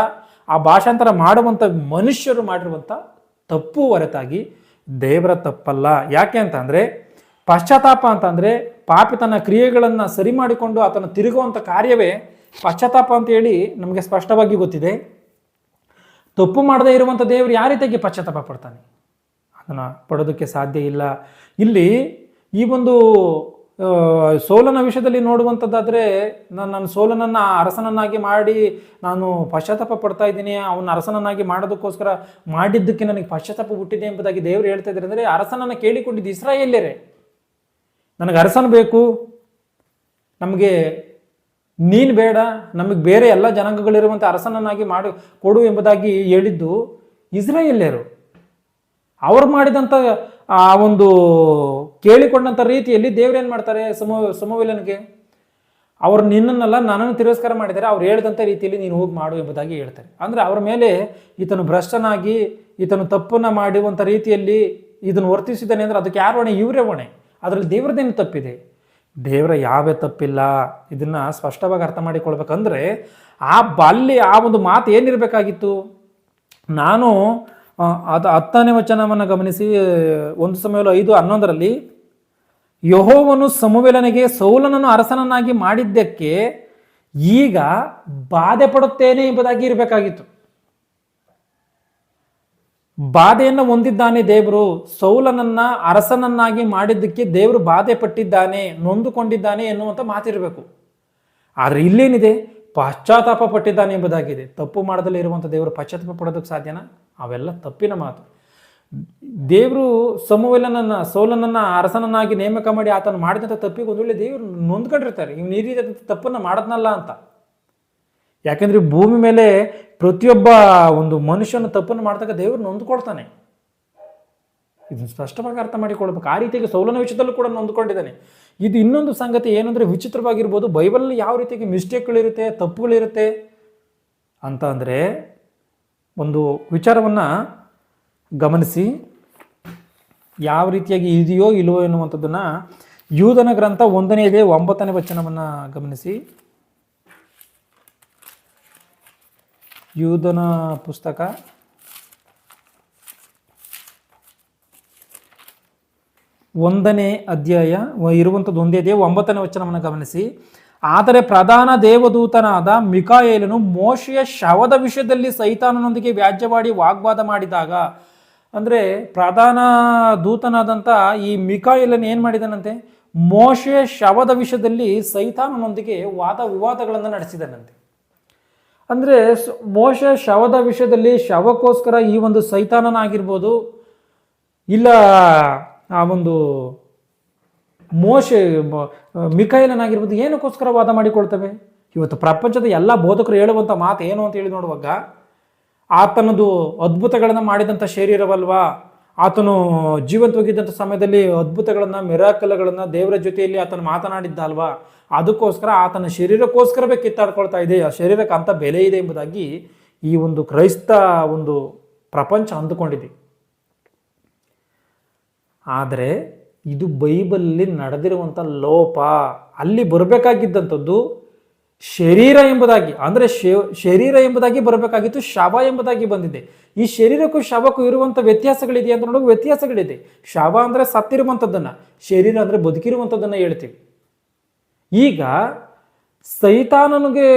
ಆ ಭಾಷಾಂತರ ಮಾಡುವಂಥ ಮನುಷ್ಯರು ಮಾಡಿರುವಂಥ ತಪ್ಪು ಹೊರತಾಗಿ ದೇವರ ತಪ್ಪಲ್ಲ. ಯಾಕೆ ಅಂತ ಅಂದರೆ, ಪಶ್ಚಾತ್ತಾಪ ಅಂತಂದರೆ ಪಾಪಿ ತನ್ನ ಕ್ರಿಯೆಗಳನ್ನು ಸರಿ ಮಾಡಿಕೊಂಡು ಆತನ ತಿರುಗುವಂಥ ಕಾರ್ಯವೇ ಪಶ್ಚಾತ್ತಾಪ ಅಂತ ಹೇಳಿ ನಮಗೆ ಸ್ಪಷ್ಟವಾಗಿ ಗೊತ್ತಿದೆ. ತಪ್ಪು ಮಾಡದೇ ಇರುವಂಥ ದೇವರು ಯಾವ ರೀತಿಯಾಗಿ ಪಶ್ಚಾತ್ತಾಪ ಪಡ್ತಾನೆ? ಅದನ್ನು ಪಡೋದಕ್ಕೆ ಸಾಧ್ಯ ಇಲ್ಲ. ಇಲ್ಲಿ ಈ ಒಂದು ಸೋಲನ ವಿಷಯದಲ್ಲಿ ನೋಡುವಂಥದ್ದಾದರೆ ನಾನು ನನ್ನ ಸೋಲನನ್ನು ಅರಸನನ್ನಾಗಿ ಮಾಡಿ ನಾನು ಪಶ್ಚಾತ್ತಾಪ ಪಡ್ತಾ ಇದ್ದೀನಿ. ಅವನ ಅರಸನನ್ನಾಗಿ ಮಾಡೋದಕ್ಕೋಸ್ಕರ ಮಾಡಿದ್ದಕ್ಕೆ ನನಗೆ ಪಶ್ಚಾತ್ತಾಪ ಹುಟ್ಟಿದೆ ಎಂಬುದಾಗಿ ದೇವರು ಹೇಳ್ತಾ ಇದ್ದಾರೆ. ಅಂದರೆ ಅರಸನನ್ನು ಕೇಳಿಕೊಂಡಿದ್ದು ಇಸ್ರಾಯೇಲ್ಯರೇ. ನನಗೆ ಅರಸನ ಬೇಕು. ನಮಗೆ ನೀನು ಬೇಡ. ನಮಗೆ ಬೇರೆ ಎಲ್ಲ ಜನಾಂಗಗಳಿರುವಂಥ ಅರಸನನ್ನಾಗಿ ಮಾಡಿ ಕೊಡು ಎಂಬುದಾಗಿ ಹೇಳಿದ್ದು ಇಸ್ರಾಯೇಲ್ಯರು. ಅವ್ರು ಮಾಡಿದಂಥ ಆ ಒಂದು ಕೇಳಿಕೊಂಡಂಥ ರೀತಿಯಲ್ಲಿ ದೇವ್ರೇನು ಮಾಡ್ತಾರೆ ಸಮ, ಸಮವಿಲನಿಗೆ? ಅವ್ರು ನಿನ್ನನ್ನೆಲ್ಲ, ನನ್ನನ್ನು ತಿರಸ್ಕಾರ ಮಾಡಿದ್ದಾರೆ, ಅವ್ರು ಹೇಳಿದಂಥ ರೀತಿಯಲ್ಲಿ ನೀನು ಹೋಗಿ ಮಾಡು ಎಂಬುದಾಗಿ ಹೇಳ್ತಾರೆ. ಅಂದರೆ ಅವರ ಮೇಲೆ ಈತನು ಭ್ರಷ್ಟನಾಗಿ, ಈತನು ತಪ್ಪನ್ನು ಮಾಡುವಂಥ ರೀತಿಯಲ್ಲಿ ಇದನ್ನು ವರ್ತಿಸಿದ್ದಾನೆ ಅಂದರೆ ಅದಕ್ಕೆ ಯಾರು ಹೊಣೆ? ಇವರೇ ಹೊಣೆ. ಅದರಲ್ಲಿ ದೇವ್ರದ್ದೇನು ತಪ್ಪಿದೆ? ದೇವರ ಯಾವೇ ತಪ್ಪಿಲ್ಲ. ಇದನ್ನು ಸ್ಪಷ್ಟವಾಗಿ ಅರ್ಥ ಮಾಡಿಕೊಳ್ಬೇಕಂದ್ರೆ ಆ ಬಾಲ್ಯ ಆ ಒಂದು ಮಾತು ಏನಿರಬೇಕಾಗಿತ್ತು? ನಾನು ಅದು ಹತ್ತನೇ ವಚನವನ್ನು ಗಮನಿಸಿ, ಒಂದು ಸಮಯದಲ್ಲಿ ಐದು ಹನ್ನೊಂದರಲ್ಲಿ, ಯಹೋವನು ಸಮುವೆಲನಿಗೆ ಸೌಲನನ್ನು ಅರಸನನ್ನಾಗಿ ಮಾಡಿದ್ದಕ್ಕೆ ಈಗ ಬಾಧೆ ಪಡುತ್ತೇನೆ ಎಂಬುದಾಗಿ ಇರಬೇಕಾಗಿತ್ತು. ಬಾಧೆಯನ್ನು ಹೊಂದಿದ್ದಾನೆ ದೇವರು, ಸೌಲನನ್ನ ಅರಸನನ್ನಾಗಿ ಮಾಡಿದ್ದಕ್ಕೆ ದೇವರು ಬಾಧೆ ಪಟ್ಟಿದ್ದಾನೆ, ನೊಂದುಕೊಂಡಿದ್ದಾನೆ ಎನ್ನುವಂಥ ಮಾತಿರಬೇಕು. ಆದರೆ ಇಲ್ಲೇನಿದೆ? ಪಶ್ಚಾತ್ತಾಪ ಪಟ್ಟಿದ್ದಾನೆ ಎಂಬುದಾಗಿದೆ. ತಪ್ಪು ಮಾಡದಲ್ಲಿ ಇರುವಂಥ ದೇವರು ಪಶ್ಚಾತ್ತಾಪ ಪಡೋದಕ್ಕೆ ಸಾಧ್ಯನಾ? ಅವೆಲ್ಲ ತಪ್ಪಿನ ಮಾತು. ದೇವರು ಸಮುವೆಲನನ್ನ, ಸೋಲನನ್ನು, ಅರಸನನ್ನಾಗಿ ನೇಮಕ ಮಾಡಿ ಆತನು ಮಾಡಿದಂಥ ತಪ್ಪಿಗೆ ಒಂದು ವೇಳೆ ದೇವರು ನೊಂದ್ಕೊಂಡಿರ್ತಾರೆ. ಇವ್ನು ಈ ತಪ್ಪನ್ನು ಮಾಡದ್ನಲ್ಲ ಅಂತ. ಯಾಕೆಂದ್ರೆ ಭೂಮಿ ಮೇಲೆ ಪ್ರತಿಯೊಬ್ಬ ಒಂದು ಮನುಷ್ಯನ ತಪ್ಪನ್ನು ಮಾಡಿದಾಗ ದೇವರು ನೊಂದ್ಕೊಳ್ತಾನೆ. ಇದನ್ನು ಸ್ಪಷ್ಟವಾಗಿ ಅರ್ಥ ಮಾಡಿಕೊಳ್ಬೇಕು. ಆ ರೀತಿಯಾಗಿ ಸೌಲನ ವಿಷಯದಲ್ಲೂ ಕೂಡ ನೊಂದ್ಕೊಂಡಿದ್ದಾನೆ. ಇದು ಇನ್ನೊಂದು ಸಂಗತಿ ಏನಂದರೆ ವಿಚಿತ್ರವಾಗಿರ್ಬೋದು. ಬೈಬಲ್ ಯಾವ ರೀತಿಯಾಗಿ ಮಿಸ್ಟೇಕ್ಗಳಿರುತ್ತೆ, ತಪ್ಪುಗಳಿರುತ್ತೆ ಅಂತ ಅಂದರೆ ಒಂದು ವಿಚಾರವನ್ನು ಗಮನಿಸಿ. ಯಾವ ರೀತಿಯಾಗಿ ಇದೆಯೋ ಇಲ್ಲವೋ ಎನ್ನುವಂಥದ್ದನ್ನು ಯೂಧನ ಗ್ರಂಥ ಒಂದನೇದೇ ಒಂಬತ್ತನೇ ವಚನವನ್ನು ಗಮನಿಸಿ. ಯೂಧನ ಪುಸ್ತಕ. ಒಂದನೇ ಅಧ್ಯಾಯ, ಇರುವಂಥದ್ದು ಒಂದೇ ಒಂಬತ್ತನೇ ವಚನವನ್ನು ಗಮನಿಸಿ. ಆದರೆ ಪ್ರಧಾನ ದೇವದೂತನಾದ ಮಿಕಾಯೇಲನು ಮೋಶೆಯ ಶವದ ವಿಷಯದಲ್ಲಿ ಸೈತಾನನೊಂದಿಗೆ ವ್ಯಾಜ್ಯವಾಡಿ ವಾಗ್ವಾದ ಮಾಡಿದಾಗ, ಅಂದರೆ ಪ್ರಧಾನ ದೂತನಾದಂಥ ಈ ಮಿಕಾಯೇಲನ್ ಏನು ಮಾಡಿದನಂತೆ? ಮೋಶೆಯ ಶವದ ವಿಷಯದಲ್ಲಿ ಸೈತಾನನೊಂದಿಗೆ ವಾದ ವಿವಾದಗಳನ್ನು ನಡೆಸಿದನಂತೆ. ಅಂದರೆ ಮೋಶ ಶವದ ವಿಷಯದಲ್ಲಿ ಶವಕ್ಕೋಸ್ಕರ ಈ ಒಂದು ಸೈತಾನನಾಗಿರ್ಬೋದು, ಇಲ್ಲ ಆ ಒಂದು ಮೋಶೆ ಮಿಕೈಲನಾಗಿರ್ಬೋದು ಏನಕ್ಕೋಸ್ಕರ ವಾದ ಮಾಡಿಕೊಳ್ತವೆ? ಇವತ್ತು ಪ್ರಪಂಚದ ಎಲ್ಲ ಬೋಧಕರು ಹೇಳುವಂಥ ಮಾತು ಏನು ಅಂತ ಹೇಳಿ ನೋಡುವಾಗ, ಆತನದು ಅದ್ಭುತಗಳನ್ನು ಮಾಡಿದಂಥ ಶರೀರವಲ್ವಾ? ಆತನು ಜೀವಂತವಾಗಿದ್ದಂಥ ಸಮಯದಲ್ಲಿ ಅದ್ಭುತಗಳನ್ನು, ಮಿರಾಕಲ್ಗಳನ್ನು ದೇವರ ಜೊತೆಯಲ್ಲಿ ಆತನು ಮಾತನಾಡಿದ್ದ ಅಲ್ವಾ ಅದಕ್ಕೋಸ್ಕರ ಆತನ ಶರೀರಕ್ಕೋಸ್ಕರವೇ ಕಿತ್ತಾಡ್ಕೊಳ್ತಾ ಇದೆ. ಆ ಶರೀರಕ್ಕೆ ಅಂಥ ಬೆಲೆ ಇದೆ ಎಂಬುದಾಗಿ ಈ ಒಂದು ಕ್ರೈಸ್ತ ಒಂದು ಪ್ರಪಂಚ ಅಂದುಕೊಂಡಿದೆ. ಆದರೆ ಇದು ಬೈಬಲ್ಲಿ ನಡೆದಿರುವಂಥ ಲೋಪ. ಅಲ್ಲಿ ಬರಬೇಕಾಗಿದ್ದಂಥದ್ದು ಶರೀರ ಎಂಬುದಾಗಿ, ಅಂದರೆ ಶರೀರ ಎಂಬುದಾಗಿ ಬರಬೇಕಾಗಿತ್ತು, ಶವ ಎಂಬುದಾಗಿ ಬಂದಿದೆ. ಈ ಶರೀರಕ್ಕೂ ಶವಕ್ಕೂ ಇರುವಂಥ ವ್ಯತ್ಯಾಸಗಳಿದೆ ಅಂತ ನೋಡುವ ವ್ಯತ್ಯಾಸಗಳಿದೆ. ಶವ ಅಂದರೆ ಸತ್ತಿರುವಂಥದ್ದನ್ನು, ಶರೀರ ಅಂದರೆ ಬದುಕಿರುವಂಥದ್ದನ್ನು ಹೇಳ್ತೀವಿ. ಈಗ ಸೈತಾನನಿಗೆ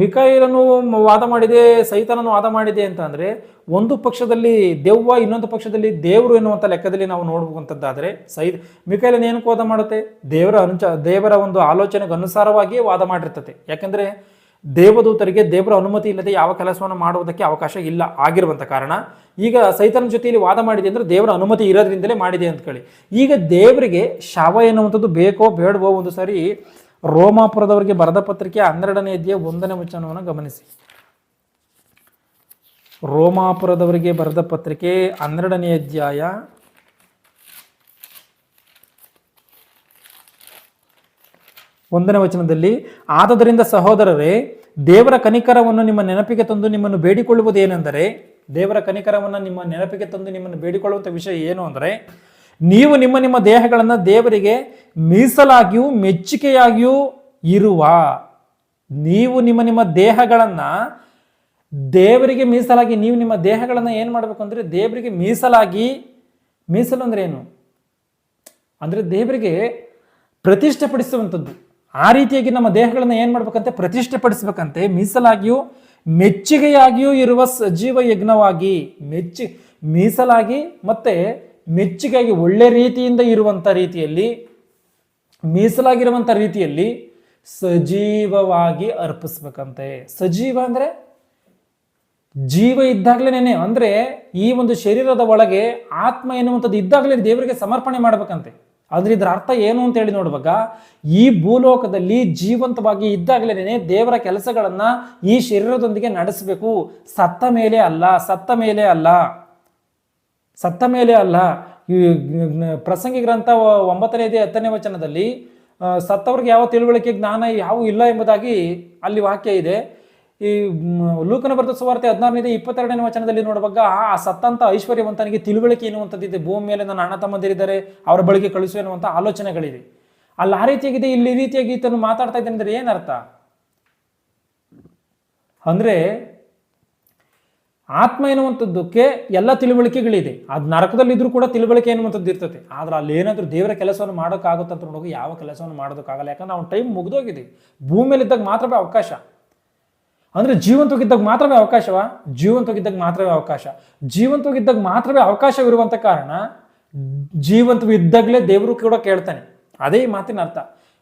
ಮಿಕಾಯಿಲನು ವಾದ ಮಾಡಿದೆ, ಸೈತಾನನು ವಾದ ಮಾಡಿದೆ ಅಂತ ಅಂದರೆ ಒಂದು ಪಕ್ಷದಲ್ಲಿ ದೆವ್ವ, ಇನ್ನೊಂದು ಪಕ್ಷದಲ್ಲಿ ದೇವರು ಎನ್ನುವಂಥ ಲೆಕ್ಕದಲ್ಲಿ ನಾವು ನೋಡುವಂಥದ್ದಾದರೆ ಸೈ ಮಿಕಾಯಿಲನ್ ಏನಕ್ಕೆ ವಾದ ಮಾಡುತ್ತೆ? ದೇವರ ಅನುಚ, ದೇವರ ಒಂದು ಆಲೋಚನೆಗೆ ಅನುಸಾರವಾಗಿಯೇ ವಾದ ಮಾಡಿರ್ತದೆ. ಯಾಕಂದ್ರೆ ದೇವದೂತರಿಗೆ ದೇವರ ಅನುಮತಿ ಇಲ್ಲದೆ ಯಾವ ಕೆಲಸವನ್ನು ಮಾಡುವುದಕ್ಕೆ ಅವಕಾಶ ಇಲ್ಲ ಆಗಿರುವಂಥ ಕಾರಣ. ಈಗ ಸೈತನ ಜೊತೆಯಲ್ಲಿ ವಾದ ಮಾಡಿದೆ ಅಂದರೆ ದೇವರ ಅನುಮತಿ ಇರೋದ್ರಿಂದಲೇ ಮಾಡಿದೆ ಅಂತ ಕೇಳಿ. ಈಗ ದೇವರಿಗೆ ಶವ ಎನ್ನುವಂಥದ್ದು ಬೇಕೋ ಬೇಡವೋ ಒಂದು ಸಾರಿ ರೋಮಾಪುರದವರಿಗೆ ಬರೆದ ಪತ್ರಿಕೆ ಹನ್ನೆರಡನೇ ಅಧ್ಯಾಯ ಒಂದನೇ ವಚನವನ್ನು ಗಮನಿಸಿ. ರೋಮಾಪುರದವರಿಗೆ ಬರೆದ ಪತ್ರಿಕೆ ಹನ್ನೆರಡನೇ ಅಧ್ಯಾಯ ಒಂದನೇ ವಚನದಲ್ಲಿ, ಆದದರಿಂದ ಸಹೋದರರೇ, ದೇವರ ಕನಿಕರವನ್ನು ನಿಮ್ಮ ನೆನಪಿಗೆ ತಂದು ನಿಮ್ಮನ್ನು ಬೇಡಿಕೊಳ್ಳುವುದೇನೆಂದರೆ, ದೇವರ ಕನಿಕರವನ್ನು ನಿಮ್ಮ ನೆನಪಿಗೆ ತಂದು ನಿಮ್ಮನ್ನು ಬೇಡಿಕೊಳ್ಳುವಂಥ ವಿಷಯ ಏನು ಅಂದರೆ ನೀವು ನಿಮ್ಮ ನಿಮ್ಮ ದೇಹಗಳನ್ನು ದೇವರಿಗೆ ಮೀಸಲಾಗಿಯೂ ಮೆಚ್ಚುಗೆಯಾಗಿಯೂ ಇರುವ. ನೀವು ನಿಮ್ಮ ನಿಮ್ಮ ದೇಹಗಳನ್ನು ದೇವರಿಗೆ ಮೀಸಲಾಗಿ, ನೀವು ನಿಮ್ಮ ದೇಹಗಳನ್ನು ಏನು ಮಾಡಬೇಕು ಅಂದರೆ ದೇವರಿಗೆ ಮೀಸಲಾಗಿ, ಮೀಸಲು ಅಂದ್ರೆ ಏನು? ಅಂದರೆ ದೇವರಿಗೆ ಪ್ರತಿಷ್ಠೆಪಡಿಸುವಂಥದ್ದು. ಆ ರೀತಿಯಾಗಿ ನಮ್ಮ ದೇಹಗಳನ್ನು ಏನು ಮಾಡ್ಬೇಕಂತೆ? ಪ್ರತಿಷ್ಠೆಪಡಿಸ್ಬೇಕಂತೆ. ಮೀಸಲಾಗಿಯೂ ಮೆಚ್ಚುಗೆಯಾಗಿಯೂ ಇರುವ ಸಜೀವ ಯಜ್ಞವಾಗಿ ಮೆಚ್ಚು ಮೀಸಲಾಗಿ ಮತ್ತೆ ಮೆಚ್ಚುಗೆಯಾಗಿ ಒಳ್ಳೆ ರೀತಿಯಿಂದ ಇರುವಂಥ ರೀತಿಯಲ್ಲಿ ಮೀಸಲಾಗಿರುವಂಥ ರೀತಿಯಲ್ಲಿ ಸಜೀವವಾಗಿ ಅರ್ಪಿಸ್ಬೇಕಂತೆ. ಸಜೀವ ಅಂದರೆ ಜೀವ ಇದ್ದಾಗಲೇನೆ ಅಂದರೆ ಈ ಒಂದು ಶರೀರದ ಒಳಗೆ ಆತ್ಮ ಎನ್ನುವಂಥದ್ದು ಇದ್ದಾಗಲೇ ದೇವರಿಗೆ ಸಮರ್ಪಣೆ ಮಾಡ್ಬೇಕಂತೆ. ಆದರೆ ಇದರ ಅರ್ಥ ಏನು ಅಂತ ಹೇಳಿ ನೋಡುವಾಗ, ಈ ಭೂಲೋಕದಲ್ಲಿ ಜೀವಂತವಾಗಿ ಇದ್ದಾಗಲೇನೆ ದೇವರ ಕೆಲಸಗಳನ್ನು ಈ ಶರೀರದೊಂದಿಗೆ ನಡೆಸಬೇಕು. ಸತ್ತ ಮೇಲೆ ಅಲ್ಲ, ಸತ್ತ ಮೇಲೆ ಅಲ್ಲ. ಸತ್ತ ಮೇಲೆ ಅಲ್ಲ, ಈ ಪ್ರಸಂಗಿ ಗ್ರಂಥ ಒಂಬತ್ತನೇ ಹತ್ತನೇ ವಚನದಲ್ಲಿ ಸತ್ತವ್ರಿಗೆ ಯಾವ ತಿಳುವಳಿಕೆ ಜ್ಞಾನ ಯಾವ ಇಲ್ಲ ಎಂಬುದಾಗಿ ಅಲ್ಲಿ ವಾಕ್ಯ ಇದೆ. ಈ ಲೂಕನ ಬರೆದ ಸುವಾರ್ತೆ ಹದಿನಾರನೇ ಇಪ್ಪತ್ತೆರಡನೇ ವಚನದಲ್ಲಿ ನೋಡುವಾಗ, ಆ ಸತ್ತಂತ ಐಶ್ವರ್ಯವಂತನಿಗೆ ತಿಳುವಳಿಕೆ ಎನ್ನುವಂಥದ್ದಿದೆ. ಭೂಮಿ ಮೇಲೆ ನನ್ನ ಅಣ್ಣ ತಮ್ಮಂದಿರಿದ್ದಾರೆ, ಅವರ ಬಳಿಗೆ ಕಳಿಸು ಎನ್ನುವಂಥ ಆಲೋಚನೆಗಳಿದೆ ಅಲ್ಲಿ ಆ ರೀತಿಯಾಗಿದೆ, ಇಲ್ಲಿ ರೀತಿಯಾಗಿ ಈತನು ಮಾತಾಡ್ತಾ ಇದ್ದಾನೆ ಅಂದರೆ ಏನರ್ಥ? ಅಂದ್ರೆ ಆತ್ಮ ಎನ್ನುವಂಥದ್ದಕ್ಕೆ ಎಲ್ಲ ತಿಳುವಳಿಕೆಗಳಿದೆ. ಅದು ನರಕದಲ್ಲಿದ್ದರೂ ಕೂಡ ತಿಳುವಳಿಕೆ ಎನ್ನುವಂಥದ್ದು ಇರ್ತದೆ. ಆದ್ರೆ ಅಲ್ಲಿ ಏನಾದರೂ ದೇವರ ಕೆಲಸವನ್ನು ಮಾಡೋಕ್ಕಾಗುತ್ತೆ ಅಂತ ನೋಡುವಾಗ ಯಾವ ಕೆಲಸವನ್ನು ಮಾಡೋದಕ್ಕಾಗಲ್ಲ. ಯಾಕಂದ್ರೆ ನಾವು ಟೈಮ್ ಮುಗಿದೋಗಿದೆ. ಭೂಮಿಯಲ್ಲಿದ್ದಾಗ ಮಾತ್ರವೇ ಅವಕಾಶ. ಅಂದ್ರೆ ಜೀವಂತವಾಗಿದ್ದಾಗ ಮಾತ್ರವೇ ಅವಕಾಶವಾ? ಜೀವಂತವಾಗಿದ್ದಾಗ ಮಾತ್ರವೇ ಅವಕಾಶ. ಜೀವಂತವಾಗಿದ್ದಾಗ ಮಾತ್ರವೇ ಅವಕಾಶವಿರುವಂಥ ಕಾರಣ ಜೀವಂತವಿದ್ದಾಗಲೇ ದೇವರು ಕೂಡ ಕೇಳ್ತಾನೆ. ಅದೇ ಮಾತಿನ ಅರ್ಥ.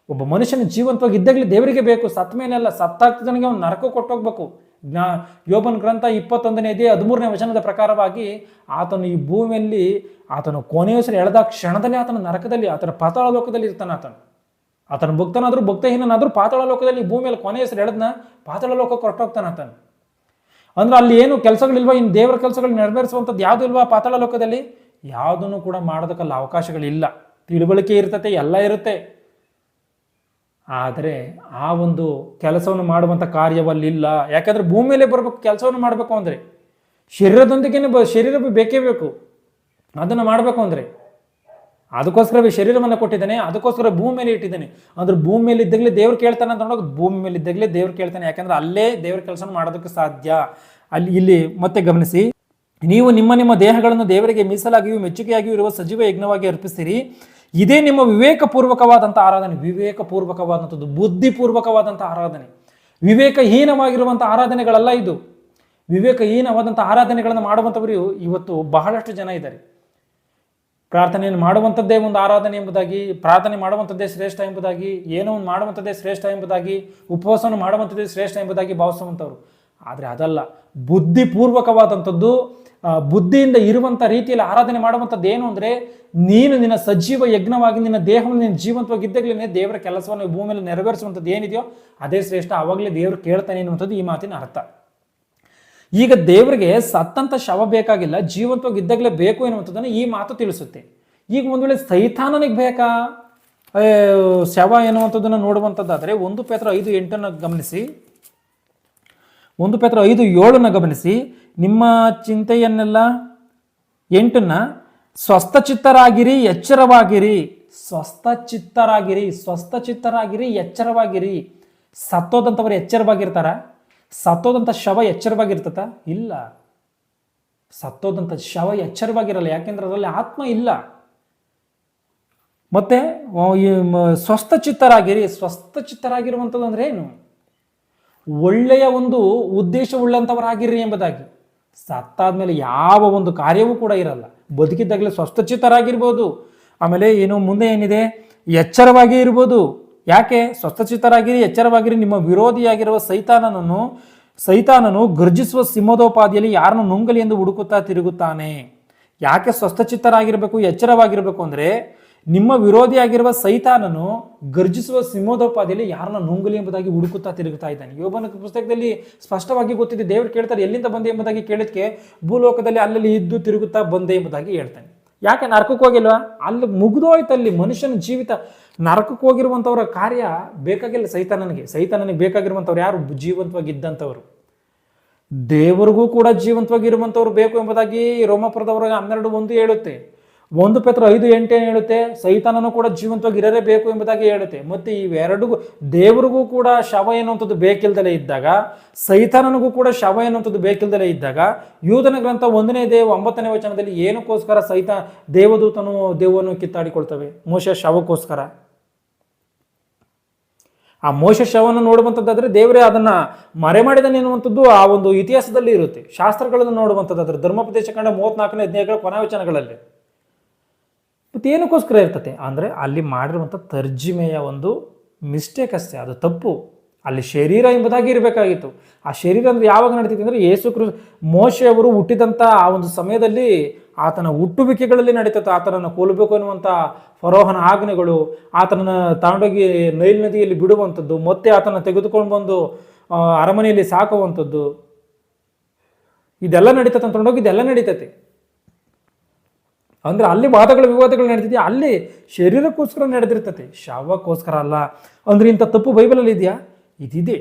ಒಬ್ಬ ಮನುಷ್ಯನ ಜೀವಂತವಾಗಿ ಇದ್ದಾಗಲೇ ದೇವರಿಗೆ ಬೇಕು. ಸತ್ತ ಮೇಲೆ ಅಲ್ಲ ಸತ್ತಾಗ್ತದನಿಗೆ ಅವ್ನು ನರಕ ಕೊಟ್ಟೋಗ್ಬೇಕು ಜ್ಞಾ ಯೋಬನ್ ಗ್ರಂಥ ಇಪ್ಪತ್ತೊಂದನೇ ಇದೆ ಹದಿಮೂರನೇ ವಚನದ ಪ್ರಕಾರವಾಗಿ ಆತನು ಈ ಭೂಮಿಯಲ್ಲಿ ಆತನು ಕೊನೆಯಸರು ಎಳೆದ ಕ್ಷಣದಲ್ಲಿ ಆತನ ನರಕದಲ್ಲಿ, ಆತನ ಪಾತಾಳ ಲೋಕದಲ್ಲಿ ಇರ್ತಾನೆ ಆತನು. ಆತನ ಭಕ್ತನಾದರೂ ಭಕ್ತಹೀನಾದರೂ ಪಾತಾಳ ಲೋಕದಲ್ಲಿ ಭೂಮಿಯಲ್ಲಿ ಕೊನೆಯ ಹೆಸರು ಎಳೆದ್ನ ಪಾತಾಳ ಲೋಕಕ್ಕೆ ಹೊರಟೋಗ್ತಾನೆ ಆತನು. ಅಂದ್ರೆ ಅಲ್ಲಿ ಏನು ಕೆಲಸಗಳಿಲ್ವಾ? ಇನ್ನು ದೇವರ ಕೆಲಸಗಳು ನೆರವೇರಿಸುವಂಥದ್ದು ಯಾವುದು ಇಲ್ವಾ ಪಾತಾಳ ಲೋಕದಲ್ಲಿ ಯಾವುದನ್ನು ಕೂಡ ಮಾಡೋದಕ್ಕಲ್ಲ ಅವಕಾಶಗಳಿಲ್ಲ. ತಿಳುವಳಿಕೆ ಇರ್ತತೆ, ಎಲ್ಲ ಇರುತ್ತೆ. ಆದರೆ ಆ ಒಂದು ಕೆಲಸವನ್ನು ಮಾಡುವಂಥ ಕಾರ್ಯವಲ್ಲಿಲ್ಲ. ಯಾಕಂದ್ರೆ ಭೂಮಿಯಲ್ಲೇ ಬರಬೇಕು, ಕೆಲಸವನ್ನು ಮಾಡಬೇಕು ಅಂದರೆ. ಶರೀರದೊಂದಿಗೆ ಬ, ಶರೀರ ಬೇಕೇ ಬೇಕು. ಅದನ್ನು ಮಾಡಬೇಕು ಅಂದರೆ. ಅದಕ್ಕೋಸ್ಕರವೇ ಶರೀರವನ್ನು ಕೊಟ್ಟಿದ್ದಾನೆ, ಅದಕ್ಕೋಸ್ಕರ ಭೂಮಿ ಮೇಲೆ ಇಟ್ಟಿದ್ದಾನೆ. ಅಂದ್ರೆ ಭೂಮಿ ಮೇಲೆ ಇದ್ದಾಗಲೇ ದೇವ್ರು ಕೇಳ್ತಾನೆ ಅಂತ ನೋಡೋದು ಭೂಮಿ ಮೇಲೆ ಇದ್ದಾಗಲೇ ದೇವ್ರು ಕೇಳ್ತಾನೆ. ಯಾಕಂದ್ರೆ ಅಲ್ಲೇ ದೇವ್ರ ಕೆಲಸ ಮಾಡೋದಕ್ಕೆ ಸಾಧ್ಯ. ಅಲ್ಲಿ, ಇಲ್ಲಿ ಮತ್ತೆ ಗಮನಿಸಿ. ನೀವು ನಿಮ್ಮ ನಿಮ್ಮ ದೇಹಗಳನ್ನು ದೇವರಿಗೆ ಮೀಸಲಾಗಿಯೂ ಮೆಚ್ಚುಗೆಯಾಗಿಯೂ ಇರುವ ಸಜೀವ ಯಜ್ಞವಾಗಿ ಅರ್ಪಿಸಿರಿ ಇದೇ ನಿಮ್ಮ ವಿವೇಕಪೂರ್ವಕವಾದಂಥ ಆರಾಧನೆ, ವಿವೇಕಪೂರ್ವಕವಾದಂಥದ್ದು, ಬುದ್ಧಿಪೂರ್ವಕವಾದಂಥ ಆರಾಧನೆ. ವಿವೇಕಹೀನವಾಗಿರುವಂಥ ಆರಾಧನೆಗಳಲ್ಲ ಇದು. ವಿವೇಕಹೀನವಾದಂಥ ಆರಾಧನೆಗಳನ್ನು ಮಾಡುವಂಥವರು ಇವತ್ತು ಬಹಳಷ್ಟು ಜನ ಇದ್ದಾರೆ. ಪ್ರಾರ್ಥನೆಯನ್ನು ಮಾಡುವಂಥದ್ದೇ ಒಂದು ಆರಾಧನೆ ಎಂಬುದಾಗಿ, ಪ್ರಾರ್ಥನೆ ಮಾಡುವಂಥದ್ದೇ ಶ್ರೇಷ್ಠ ಎಂಬುದಾಗಿ, ಏನೋ ಒಂದು ಮಾಡುವಂಥದ್ದೇ ಶ್ರೇಷ್ಠ ಎಂಬುದಾಗಿ, ಉಪವಾಸವನ್ನು ಮಾಡುವಂಥದ್ದೇ ಶ್ರೇಷ್ಠ ಎಂಬುದಾಗಿ ಭಾವಿಸುವಂಥವ್ರು. ಆದರೆ ಅದಲ್ಲ, ಬುದ್ಧಿಪೂರ್ವಕವಾದಂಥದ್ದು ಬುದ್ಧಿಯಿಂದ ಇರುವಂಥ ರೀತಿಯಲ್ಲಿ ಆರಾಧನೆ ಮಾಡುವಂಥದ್ದು ಏನು ಅಂದರೆ ನೀನು ನಿನ್ನ ಸಜೀವ ಯಜ್ಞವಾಗಿ ನಿನ್ನ ದೇಹವನ್ನು ನಿನ್ನ ಜೀವಂತವಾಗಿದ್ದಾಗಲೇ ದೇವರ ಕೆಲಸವನ್ನು ಭೂಮಿಯಲ್ಲಿ ನೆರವೇರಿಸುವಂಥದ್ದು ಏನಿದೆಯೋ ಅದೇ ಶ್ರೇಷ್ಠ ಆವಾಗಲೇ ದೇವರು ಕೇಳ್ತಾನೆ ಅನ್ನುವಂಥದ್ದು ಈ ಮಾತಿನ ಅರ್ಥ. ಈಗ ದೇವರಿಗೆ ಸತ್ತಂತ ಶವ ಬೇಕಾಗಿಲ್ಲ, ಜೀವಂತವಾಗಿ ಇದ್ದಾಗಲೇ ಬೇಕು ಎನ್ನುವಂಥದ್ದನ್ನು ಈ ಮಾತು ತಿಳಿಸುತ್ತೆ. ಈಗ ಒಂದು ವೇಳೆ ಸೈತಾನನಿಗೆ ಬೇಕಾ? ಶವ ಎನ್ನುವಂಥದ್ದನ್ನು ನೋಡುವಂಥದ್ದಾದರೆ ಒಂದು ಪೇತ್ರ ಐದು ಎಂಟನ್ನು ಗಮನಿಸಿ, ಒಂದು ಪೇತ್ರ ಐದು ಏಳನ್ನು ಗಮನಿಸಿ ನಿಮ್ಮ ಚಿಂತೆಯನ್ನೆಲ್ಲ ಎಂಟನ್ನ ಸ್ವಸ್ಥಚಿತ್ತರಾಗಿರಿ, ಎಚ್ಚರವಾಗಿರಿ. ಸ್ವಸ್ಥಚಿತ್ತರಾಗಿರಿ ಸ್ವಸ್ಥಚಿತ್ತರಾಗಿರಿ, ಎಚ್ಚರವಾಗಿರಿ. ಸತ್ತೋದಂಥವ್ರು ಎಚ್ಚರವಾಗಿರ್ತಾರ? ಸತ್ತೋದಂಥ ಶವ ಎಚ್ಚರವಾಗಿರ್ತತ ಇಲ್ಲ. ಸತ್ತೋದಂಥ ಶವ ಎಚ್ಚರವಾಗಿರಲ್ಲ, ಯಾಕೆಂದ್ರೆ ಅದರಲ್ಲಿ ಆತ್ಮ ಇಲ್ಲ. ಮತ್ತೆ ಸ್ವಸ್ಥಚಿತ್ತರಾಗಿರಿ. ಸ್ವಸ್ಥಚಿತ್ತರಾಗಿರುವಂಥದ್ದು ಅಂದ್ರೆ ಏನು? ಒಳ್ಳೆಯ ಒಂದು ಉದ್ದೇಶವುಳ್ಳಂಥವರಾಗಿರ್ರಿ ಎಂಬುದಾಗಿ. ಸತ್ತಾದ್ಮೇಲೆ ಯಾವ ಒಂದು ಕಾರ್ಯವೂ ಕೂಡ ಇರಲ್ಲ. ಬದುಕಿದ್ದಾಗಲೇ ಸ್ವಸ್ಥಚಿತ್ತರಾಗಿರ್ಬೋದು. ಆಮೇಲೆ ಏನು ಮುಂದೆ ಏನಿದೆ? ಎಚ್ಚರವಾಗಿ ಇರ್ಬೋದು. ಯಾಕೆ? ಸ್ವಸ್ಥಚಿತ್ತರಾಗಿರಿ, ಎಚ್ಚರವಾಗಿರಿ. ನಿಮ್ಮ ವಿರೋಧಿಯಾಗಿರುವ ಸೈತಾನನನ್ನು, ಸೈತಾನನು ಗರ್ಜಿಸುವ ಸಿಂಹದೋಪಾದಿಯಲ್ಲಿ ಯಾರನ್ನು ನುಂಗಲಿ ಎಂದು ಹುಡುಕುತ್ತಾ ತಿರುಗುತ್ತಾನೆ. ಯಾಕೆ ಸ್ವಸ್ಥಚಿತ್ತರಾಗಿರಬೇಕು, ಎಚ್ಚರವಾಗಿರಬೇಕು ಅಂದರೆ ನಿಮ್ಮ ವಿರೋಧಿಯಾಗಿರುವ ಸೈತಾನನು ಗರ್ಜಿಸುವ ಸಿಂಹೋದೋಪಾದಿಯಲ್ಲಿ ಯಾರನ್ನ ನುಂಗಲಿ ಎಂಬುದಾಗಿ ಹುಡುಕುತ್ತಾ ತಿರುಗುತ್ತಾ ಇದ್ದಾನೆ. ಯೋಬನ ಪುಸ್ತಕದಲ್ಲಿ ಸ್ಪಷ್ಟವಾಗಿ ಗೊತ್ತಿದೆ, ದೇವರು ಕೇಳ್ತಾರೆ, ಎಲ್ಲಿಂದ ಬಂದೆ ಎಂಬುದಾಗಿ ಕೇಳಿದ್ಕೆ ಭೂಲೋಕದಲ್ಲಿ ಅಲ್ಲಲ್ಲಿ ಇದ್ದು ತಿರುಗುತ್ತಾ ಬಂದೆ ಎಂಬುದಾಗಿ ಹೇಳ್ತಾನೆ. ಯಾಕೆ ನರಕಕ್ಕೆ ಹೋಗಿಲ್ವಾ? ಅಲ್ಲಿ ಮುಗಿದೋಯ್ತು ಅಲ್ಲಿ ಮನುಷ್ಯನ ಜೀವಿತ. ನರಕಕ್ಕೆ ಹೋಗಿರುವಂಥವ್ರ ಕಾರ್ಯ ಬೇಕಾಗಿಲ್ಲ ಸೈತಾನನಿಗೆ. ಸೈತಾನನಿಗೆ ಬೇಕಾಗಿರುವಂಥವ್ರು ಯಾರು? ಜೀವಂತವಾಗಿ ಇದ್ದಂಥವರು ದೇವರಿಗೂ ಕೂಡ ಜೀವಂತವಾಗಿರುವಂಥವ್ರು ಬೇಕು ಎಂಬುದಾಗಿ ರೋಮಪುರದವರ ಹನ್ನೆರಡು ಒಂದು ಹೇಳುತ್ತೆ. ಒಂದು ಪತ್ರ ಐದು ಎಂಟು ಏನು ಹೇಳುತ್ತೆ? ಸೈತಾನನು ಕೂಡ ಜೀವಂತವಾಗಿ ಇರಲೇಬೇಕು ಎಂಬುದಾಗಿ ಹೇಳುತ್ತೆ. ಮತ್ತೆ ಇವೆರಡಿಗೂ ದೇವರಿಗೂ ಕೂಡ ಶವ ಎನ್ನುವಂಥದ್ದು ಬೇಕಿಲ್ದಲೇ ಇದ್ದಾಗ, ಸೈತಾನನಿಗೂ ಕೂಡ ಶವ ಎನ್ನುವಂಥದ್ದು ಬೇಕಿಲ್ದಲೇ ಇದ್ದಾಗ, ಯೂಧನ ಗ್ರಂಥ ಒಂದನೇ ದೇವ ಒಂಬತ್ತನೇ ವಚನದಲ್ಲಿ ಏನಕ್ಕೋಸ್ಕರ ಸೈತ ದೇವದೂತನು ದೇವನು ಕಿತ್ತಾಡಿಕೊಳ್ತವೆ? ಮೋಶ ಶವಕ್ಕೋಸ್ಕರ. ಆ ಮೋಶ ಶವವನ್ನು ನೋಡುವಂಥದ್ದಾದರೆ ದೇವರೇ ಅದನ್ನ ಮರೆ ಮಾಡಿದನು ಎನ್ನುವಂಥದ್ದು ಆ ಒಂದು ಇತಿಹಾಸದಲ್ಲಿ ಇರುತ್ತೆ. ಶಾಸ್ತ್ರಗಳನ್ನು ನೋಡುವಂಥದ್ದಾದ್ರೆ ಧರ್ಮೋಪದೇಶ ಕಂಡ ಮೂವತ್ನಾಲ್ಕನೇ ಹದಿನೈದು ಕೊನೆ ವಚನಗಳಲ್ಲಿ. ಮತ್ತೆ ಏನಕ್ಕೋಸ್ಕರ ಇರ್ತತೆ? ಅಂದರೆ ಅಲ್ಲಿ ಮಾಡಿರುವಂಥ ತರ್ಜಿಮೆಯ ಒಂದು ಮಿಸ್ಟೇಕ್ ಅಷ್ಟೇ, ಅದು ತಪ್ಪು. ಅಲ್ಲಿ ಶರೀರ ಎಂಬುದಾಗಿ ಇರಬೇಕಾಗಿತ್ತು. ಆ ಶರೀರ ಅಂದರೆ ಯಾವಾಗ ನಡೀತಿತ್ತು ಅಂದರೆ ಯೇಸು ಮೋಶೆ ಮೋಶೆಯವರು ಹುಟ್ಟಿದಂಥ ಆ ಒಂದು ಸಮಯದಲ್ಲಿ ಆತನ ಹುಟ್ಟುವಿಕೆಗಳಲ್ಲಿ ನಡೀತದೆ ಆತನನ್ನು ಕೊಲ್ಲಬೇಕು ಅನ್ನುವಂಥ ಫರೋಹನ ಆಜ್ಞೆಗಳು, ಆತನನ್ನು ತಗೊಂಡೋಗಿ ನೈಲ್ ನದಿಯಲ್ಲಿ ಬಿಡುವಂಥದ್ದು, ಮತ್ತೆ ಆತನ ತೆಗೆದುಕೊಂಡು ಬಂದು ಅರಮನೆಯಲ್ಲಿ ಸಾಕುವಂಥದ್ದು. ಇದೆಲ್ಲ ನಡೀತದೆ ಅಂತ ಇದೆಲ್ಲ ನಡೀತತೆ. ಅಂದ್ರೆ ಅಲ್ಲಿ ವಾದಗಳು, ವಿವಾದಗಳು ನಡೆದಿದೆ ಅಲ್ಲಿ ಶರೀರಕ್ಕೋಸ್ಕರ ನಡೆದಿರ್ತದೆ ಶವಕ್ಕೋಸ್ಕರ ಅಲ್ಲ. ಅಂದ್ರೆ ಇಂಥ ತಪ್ಪು ಬೈಬಲಲ್ಲಿ ಇದೆಯಾ? ಇದಿದೆ.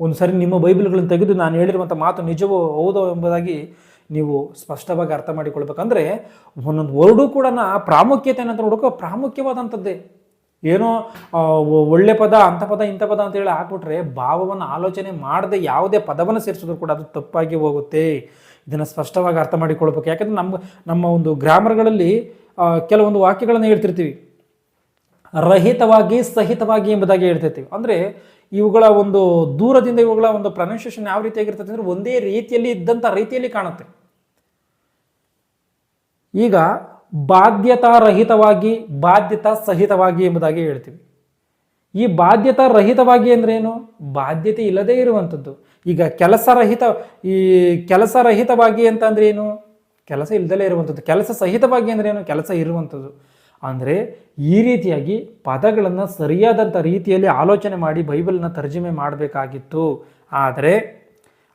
ಒಂದು ಸರಿ ನಿಮ್ಮ ಬೈಬಲ್ಗಳನ್ನು ತೆಗೆದು ನಾನು ಹೇಳಿರುವಂಥ ಮಾತು ನಿಜವೋ ಹೌದೋ ಎಂಬುದಾಗಿ ನೀವು ಸ್ಪಷ್ಟವಾಗಿ ಅರ್ಥ ಮಾಡಿಕೊಳ್ಬೇಕಂದ್ರೆ, ಒಂದೊಂದು ವರ್ಡು ಕೂಡ ಪ್ರಾಮುಖ್ಯತೆ ಅಂತ ನೋಡೋಕೆ, ಪ್ರಾಮುಖ್ಯವಾದಂಥದ್ದೇ. ಏನೋ ಒಳ್ಳೆ ಪದ, ಅಂಥ ಪದ, ಇಂಥ ಪದ ಅಂತ ಹೇಳಿ ಹಾಕ್ಬಿಟ್ರೆ ಭಾವವನ್ನು ಆಲೋಚನೆ ಮಾಡದೆ ಯಾವುದೇ ಪದವನ್ನು ಸೇರಿಸಿದ್ರು ಕೂಡ ಅದು ತಪ್ಪಾಗಿ ಹೋಗುತ್ತೆ. ಇದನ್ನು ಸ್ಪಷ್ಟವಾಗಿ ಅರ್ಥ ಮಾಡಿಕೊಳ್ಬೇಕು. ಯಾಕಂದ್ರೆ ನಮ್ಮ ನಮ್ಮ ಒಂದು ಗ್ರಾಮರ್ಗಳಲ್ಲಿ ಕೆಲವೊಂದು ವಾಕ್ಯಗಳನ್ನು ಹೇಳ್ತಿರ್ತೀವಿ. ರಹಿತವಾಗಿ, ಸಹಿತವಾಗಿ ಎಂಬುದಾಗಿ ಹೇಳ್ತಿರ್ತೀವಿ. ಅಂದರೆ ಇವುಗಳ ಒಂದು ದೂರದಿಂದ ಇವುಗಳ ಒಂದು ಪ್ರೊನೌನ್ಸಿಯೇಷನ್ ಯಾವ ರೀತಿಯಾಗಿರ್ತದೆ ಅಂದರೆ ಒಂದೇ ರೀತಿಯಲ್ಲಿ ಇದ್ದಂಥ ರೀತಿಯಲ್ಲಿ ಕಾಣುತ್ತೆ. ಈಗ ಬಾಧ್ಯತಾ ರಹಿತವಾಗಿ, ಬಾಧ್ಯತಾ ಸಹಿತವಾಗಿ ಎಂಬುದಾಗಿ ಹೇಳ್ತೀವಿ. ಈ ಬಾಧ್ಯತಾ ರಹಿತವಾಗಿ ಅಂದ್ರೆ ಏನು? ಬಾಧ್ಯತೆ ಇಲ್ಲದೇ ಇರುವಂಥದ್ದು. ಈಗ ಕೆಲಸರಹಿತ ಈ ಕೆಲಸರಹಿತವಾಗಿ ಅಂತ ಅಂದ್ರೆ ಏನು? ಕೆಲಸ ಇಲ್ಲದಲೇ ಇರುವಂಥದ್ದು. ಕೆಲಸ ಸಹಿತವಾಗಿ ಅಂದ್ರೆ ಏನು? ಕೆಲಸ ಇರುವಂಥದ್ದು. ಅಂದರೆ ಈ ರೀತಿಯಾಗಿ ಪದಗಳನ್ನು ಸರಿಯಾದಂಥ ರೀತಿಯಲ್ಲಿ ಆಲೋಚನೆ ಮಾಡಿ ಬೈಬಲ್ನ ತರ್ಜಮೆ ಮಾಡಬೇಕಾಗಿತ್ತು. ಆದರೆ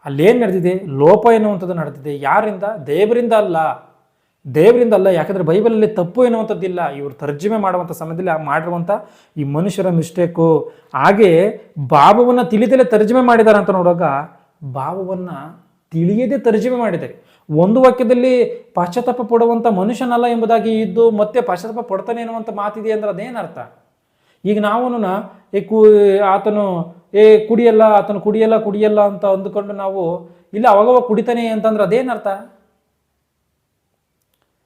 ಅಲ್ಲೇನು ನಡೆದಿದೆ? ಲೋಪ ಎನ್ನುವಂಥದ್ದು ನಡೆದಿದೆ. ಯಾರಿಂದ? ದೇವರಿಂದ ಅಲ್ಲ. ದೇವರಿಂದ ಅಲ್ಲ, ಯಾಕಂದರೆ ಬೈಬಲಲ್ಲಿ ತಪ್ಪು ಎನ್ನುವಂಥದ್ದಿಲ್ಲ. ಇವರು ತರ್ಜುಮೆ ಮಾಡುವಂಥ ಸಮಯದಲ್ಲಿ ಮಾಡಿರುವಂಥ ಈ ಮನುಷ್ಯರ ಮಿಸ್ಟೇಕು. ಹಾಗೆ ಭಾವವನ್ನು ತಿಳಿದಲೇ ತರ್ಜುಮೆ ಮಾಡಿದ್ದಾರೆ ಅಂತ ನೋಡುವಾಗ ಭಾವವನ್ನು ತಿಳಿಯದೆ ತರ್ಜುಮೆ ಮಾಡಿದ್ದಾರೆ. ಒಂದು ವಾಕ್ಯದಲ್ಲಿ ಪಾಶ್ಚಾತ್ತಾಪ ಪಡುವಂಥ ಮನುಷ್ಯನಲ್ಲ ಎಂಬುದಾಗಿ ಇದ್ದು ಮತ್ತೆ ಪಾಶ್ಚಾತ್ತಾಪ ಪಡ್ತಾನೆ ಎನ್ನುವಂಥ ಮಾತಿದೆ ಅಂದ್ರೆ ಅದೇನರ್ಥ? ಈಗ ನಾವು ಏ ಕು, ಆತನು, ಏ ಕುಡಿಯಲ್ಲ, ಆತನು ಕುಡಿಯಲ್ಲ ಕುಡಿಯಲ್ಲ ಅಂತ ಅಂದುಕೊಂಡು ನಾವು, ಇಲ್ಲ, ಅವಾಗವಾಗ ಕುಡಿತಾನೆ ಅಂತಂದ್ರೆ ಅದೇನರ್ಥ?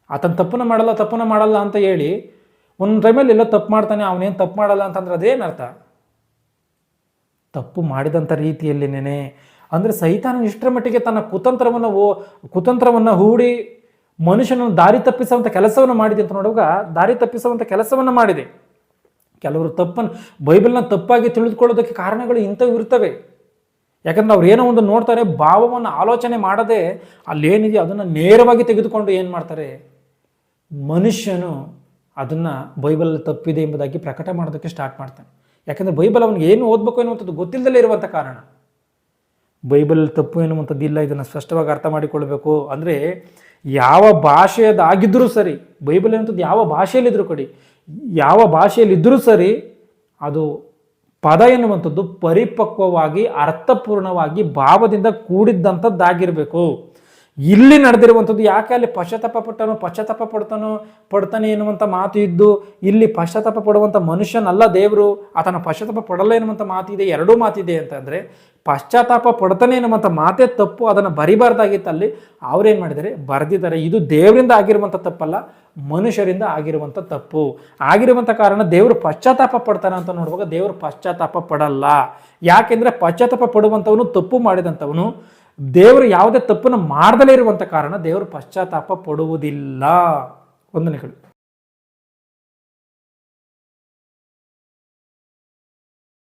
ಆತನ ತಪ್ಪನ್ನು ಮಾಡಲ್ಲ ತಪ್ಪನ್ನು ಮಾಡಲ್ಲ ಅಂತ ಹೇಳಿ ಒಂದು ಟೈಮಲ್ಲಿ ಎಲ್ಲ ತಪ್ಪು ಮಾಡ್ತಾನೆ, ಅವನೇನು ತಪ್ಪು ಮಾಡಲ್ಲ ಅಂತಂದ್ರೆ ಅದೇನರ್ಥ ತಪ್ಪು ಮಾಡಿದಂಥ ರೀತಿಯಲ್ಲಿ ನೆನೆ. ಅಂದರೆ ಸೈತಾನ ಇಷ್ಟರ ಮಟ್ಟಿಗೆ ತನ್ನ ಕುತಂತ್ರವನ್ನು ಓ, ಕುತಂತ್ರವನ್ನು ಹೂಡಿ ಮನುಷ್ಯನನ್ನು ದಾರಿ ತಪ್ಪಿಸುವಂಥ ಕೆಲಸವನ್ನು ಮಾಡಿದೆ ಅಂತ ನೋಡುವಾಗ ದಾರಿ ತಪ್ಪಿಸುವಂಥ ಕೆಲಸವನ್ನು ಮಾಡಿದೆ. ಕೆಲವರು ತಪ್ಪನ್ನು ಬೈಬಲ್ನ ತಪ್ಪಾಗಿ ತಿಳಿದುಕೊಳ್ಳೋದಕ್ಕೆ ಕಾರಣಗಳು ಇಂಥವು ಇರ್ತವೆ. ಯಾಕಂದ್ರೆ ಅವ್ರು ಏನೋ ಒಂದು ನೋಡ್ತಾರೆ, ಭಾವವನ್ನು ಆಲೋಚನೆ ಮಾಡದೆ ಅಲ್ಲೇನಿದೆಯೋ ಅದನ್ನು ನೇರವಾಗಿ ತೆಗೆದುಕೊಂಡು ಏನು ಮಾಡ್ತಾರೆ? ಮನುಷ್ಯನು ಅದನ್ನು ಬೈಬಲಲ್ಲಿ ತಪ್ಪಿದೆ ಎಂಬುದಾಗಿ ಪ್ರಕಟ ಮಾಡೋದಕ್ಕೆ ಸ್ಟಾರ್ಟ್ ಮಾಡ್ತಾನೆ. ಯಾಕಂದರೆ ಬೈಬಲ್ ಅವನಿಗೆ ಏನು ಓದಬೇಕು ಎನ್ನುವಂಥದ್ದು ಗೊತ್ತಿಲ್ಲದಲ್ಲೇ ಇರುವಂಥ ಕಾರಣ. ಬೈಬಲ್ ತಪ್ಪು ಎನ್ನುವಂಥದ್ದು ಇಲ್ಲ, ಇದನ್ನು ಸ್ಪಷ್ಟವಾಗಿ ಅರ್ಥ ಮಾಡಿಕೊಳ್ಬೇಕು. ಅಂದರೆ ಯಾವ ಭಾಷೆಯದಾಗಿದ್ದರೂ ಸರಿ, ಬೈಬಲ್ ಎನ್ನುವಂಥದ್ದು ಯಾವ ಭಾಷೆಯಲ್ಲಿದ್ದರೂ ಕೊಡಿ, ಯಾವ ಭಾಷೆಯಲ್ಲಿದ್ದರೂ ಸರಿ ಅದು ಪದ ಎನ್ನುವಂಥದ್ದು ಪರಿಪಕ್ವವಾಗಿ, ಅರ್ಥಪೂರ್ಣವಾಗಿ ಭಾವದಿಂದ ಕೂಡಿದ್ದಂಥದ್ದಾಗಿರಬೇಕು. ಇಲ್ಲಿ ನಡೆದಿರುವಂಥದ್ದು ಯಾಕೆ ಅಲ್ಲಿ ಪಶ್ಚಾತ್ತಾಪ ಪಟ್ಟನು, ಪಶ್ಚಾತ್ತಾಪ ಪಡ್ತಾನೋ, ಪಡ್ತಾನೆ ಎನ್ನುವಂಥ ಮಾತು ಇದ್ದು, ಇಲ್ಲಿ ಪಶ್ಚಾತ್ತಾಪ ಪಡುವಂಥ ಮನುಷ್ಯನಲ್ಲ ದೇವರು, ಆತನ ಪಶ್ಚಾತ್ತಾಪ ಪಡಲ್ಲ ಎನ್ನುವಂಥ ಮಾತಿದೆ, ಎರಡೂ ಮಾತಿದೆ ಅಂತಂದರೆ, ಪಶ್ಚಾತ್ತಾಪ ಪಡ್ತಾನೆ ಎನ್ನುವಂಥ ಮಾತೇ ತಪ್ಪು, ಅದನ್ನು ಬರಿಬಾರ್ದಾಗಿತ್ತು ಅಲ್ಲಿ ಅವ್ರೇನು ಮಾಡಿದರೆ ಬರೆದಿದ್ದಾರೆ. ಇದು ದೇವರಿಂದ ಆಗಿರುವಂಥ ತಪ್ಪಲ್ಲ, ಮನುಷ್ಯರಿಂದ ಆಗಿರುವಂಥ ತಪ್ಪು. ಆಗಿರುವಂಥ ಕಾರಣ ದೇವರು ಪಶ್ಚಾತ್ತಾಪ ಪಡ್ತಾನೆ ಅಂತ ನೋಡುವಾಗ ದೇವರು ಪಶ್ಚಾತ್ತಾಪ ಪಡಲ್ಲ. ಯಾಕೆಂದರೆ ಪಶ್ಚಾತ್ತಾಪ ಪಡುವಂಥವನು ತಪ್ಪು ಮಾಡಿದಂಥವನು ದೇವರು ಯಾವುದೇ ತಪ್ಪನ್ನು ಮಾಡದಲೇ ಇರುವಂಥ ಕಾರಣ ದೇವರು ಪಶ್ಚಾತ್ತಾಪ ಪಡುವುದಿಲ್ಲ. ಒಂದನೇ ಕಡೆ.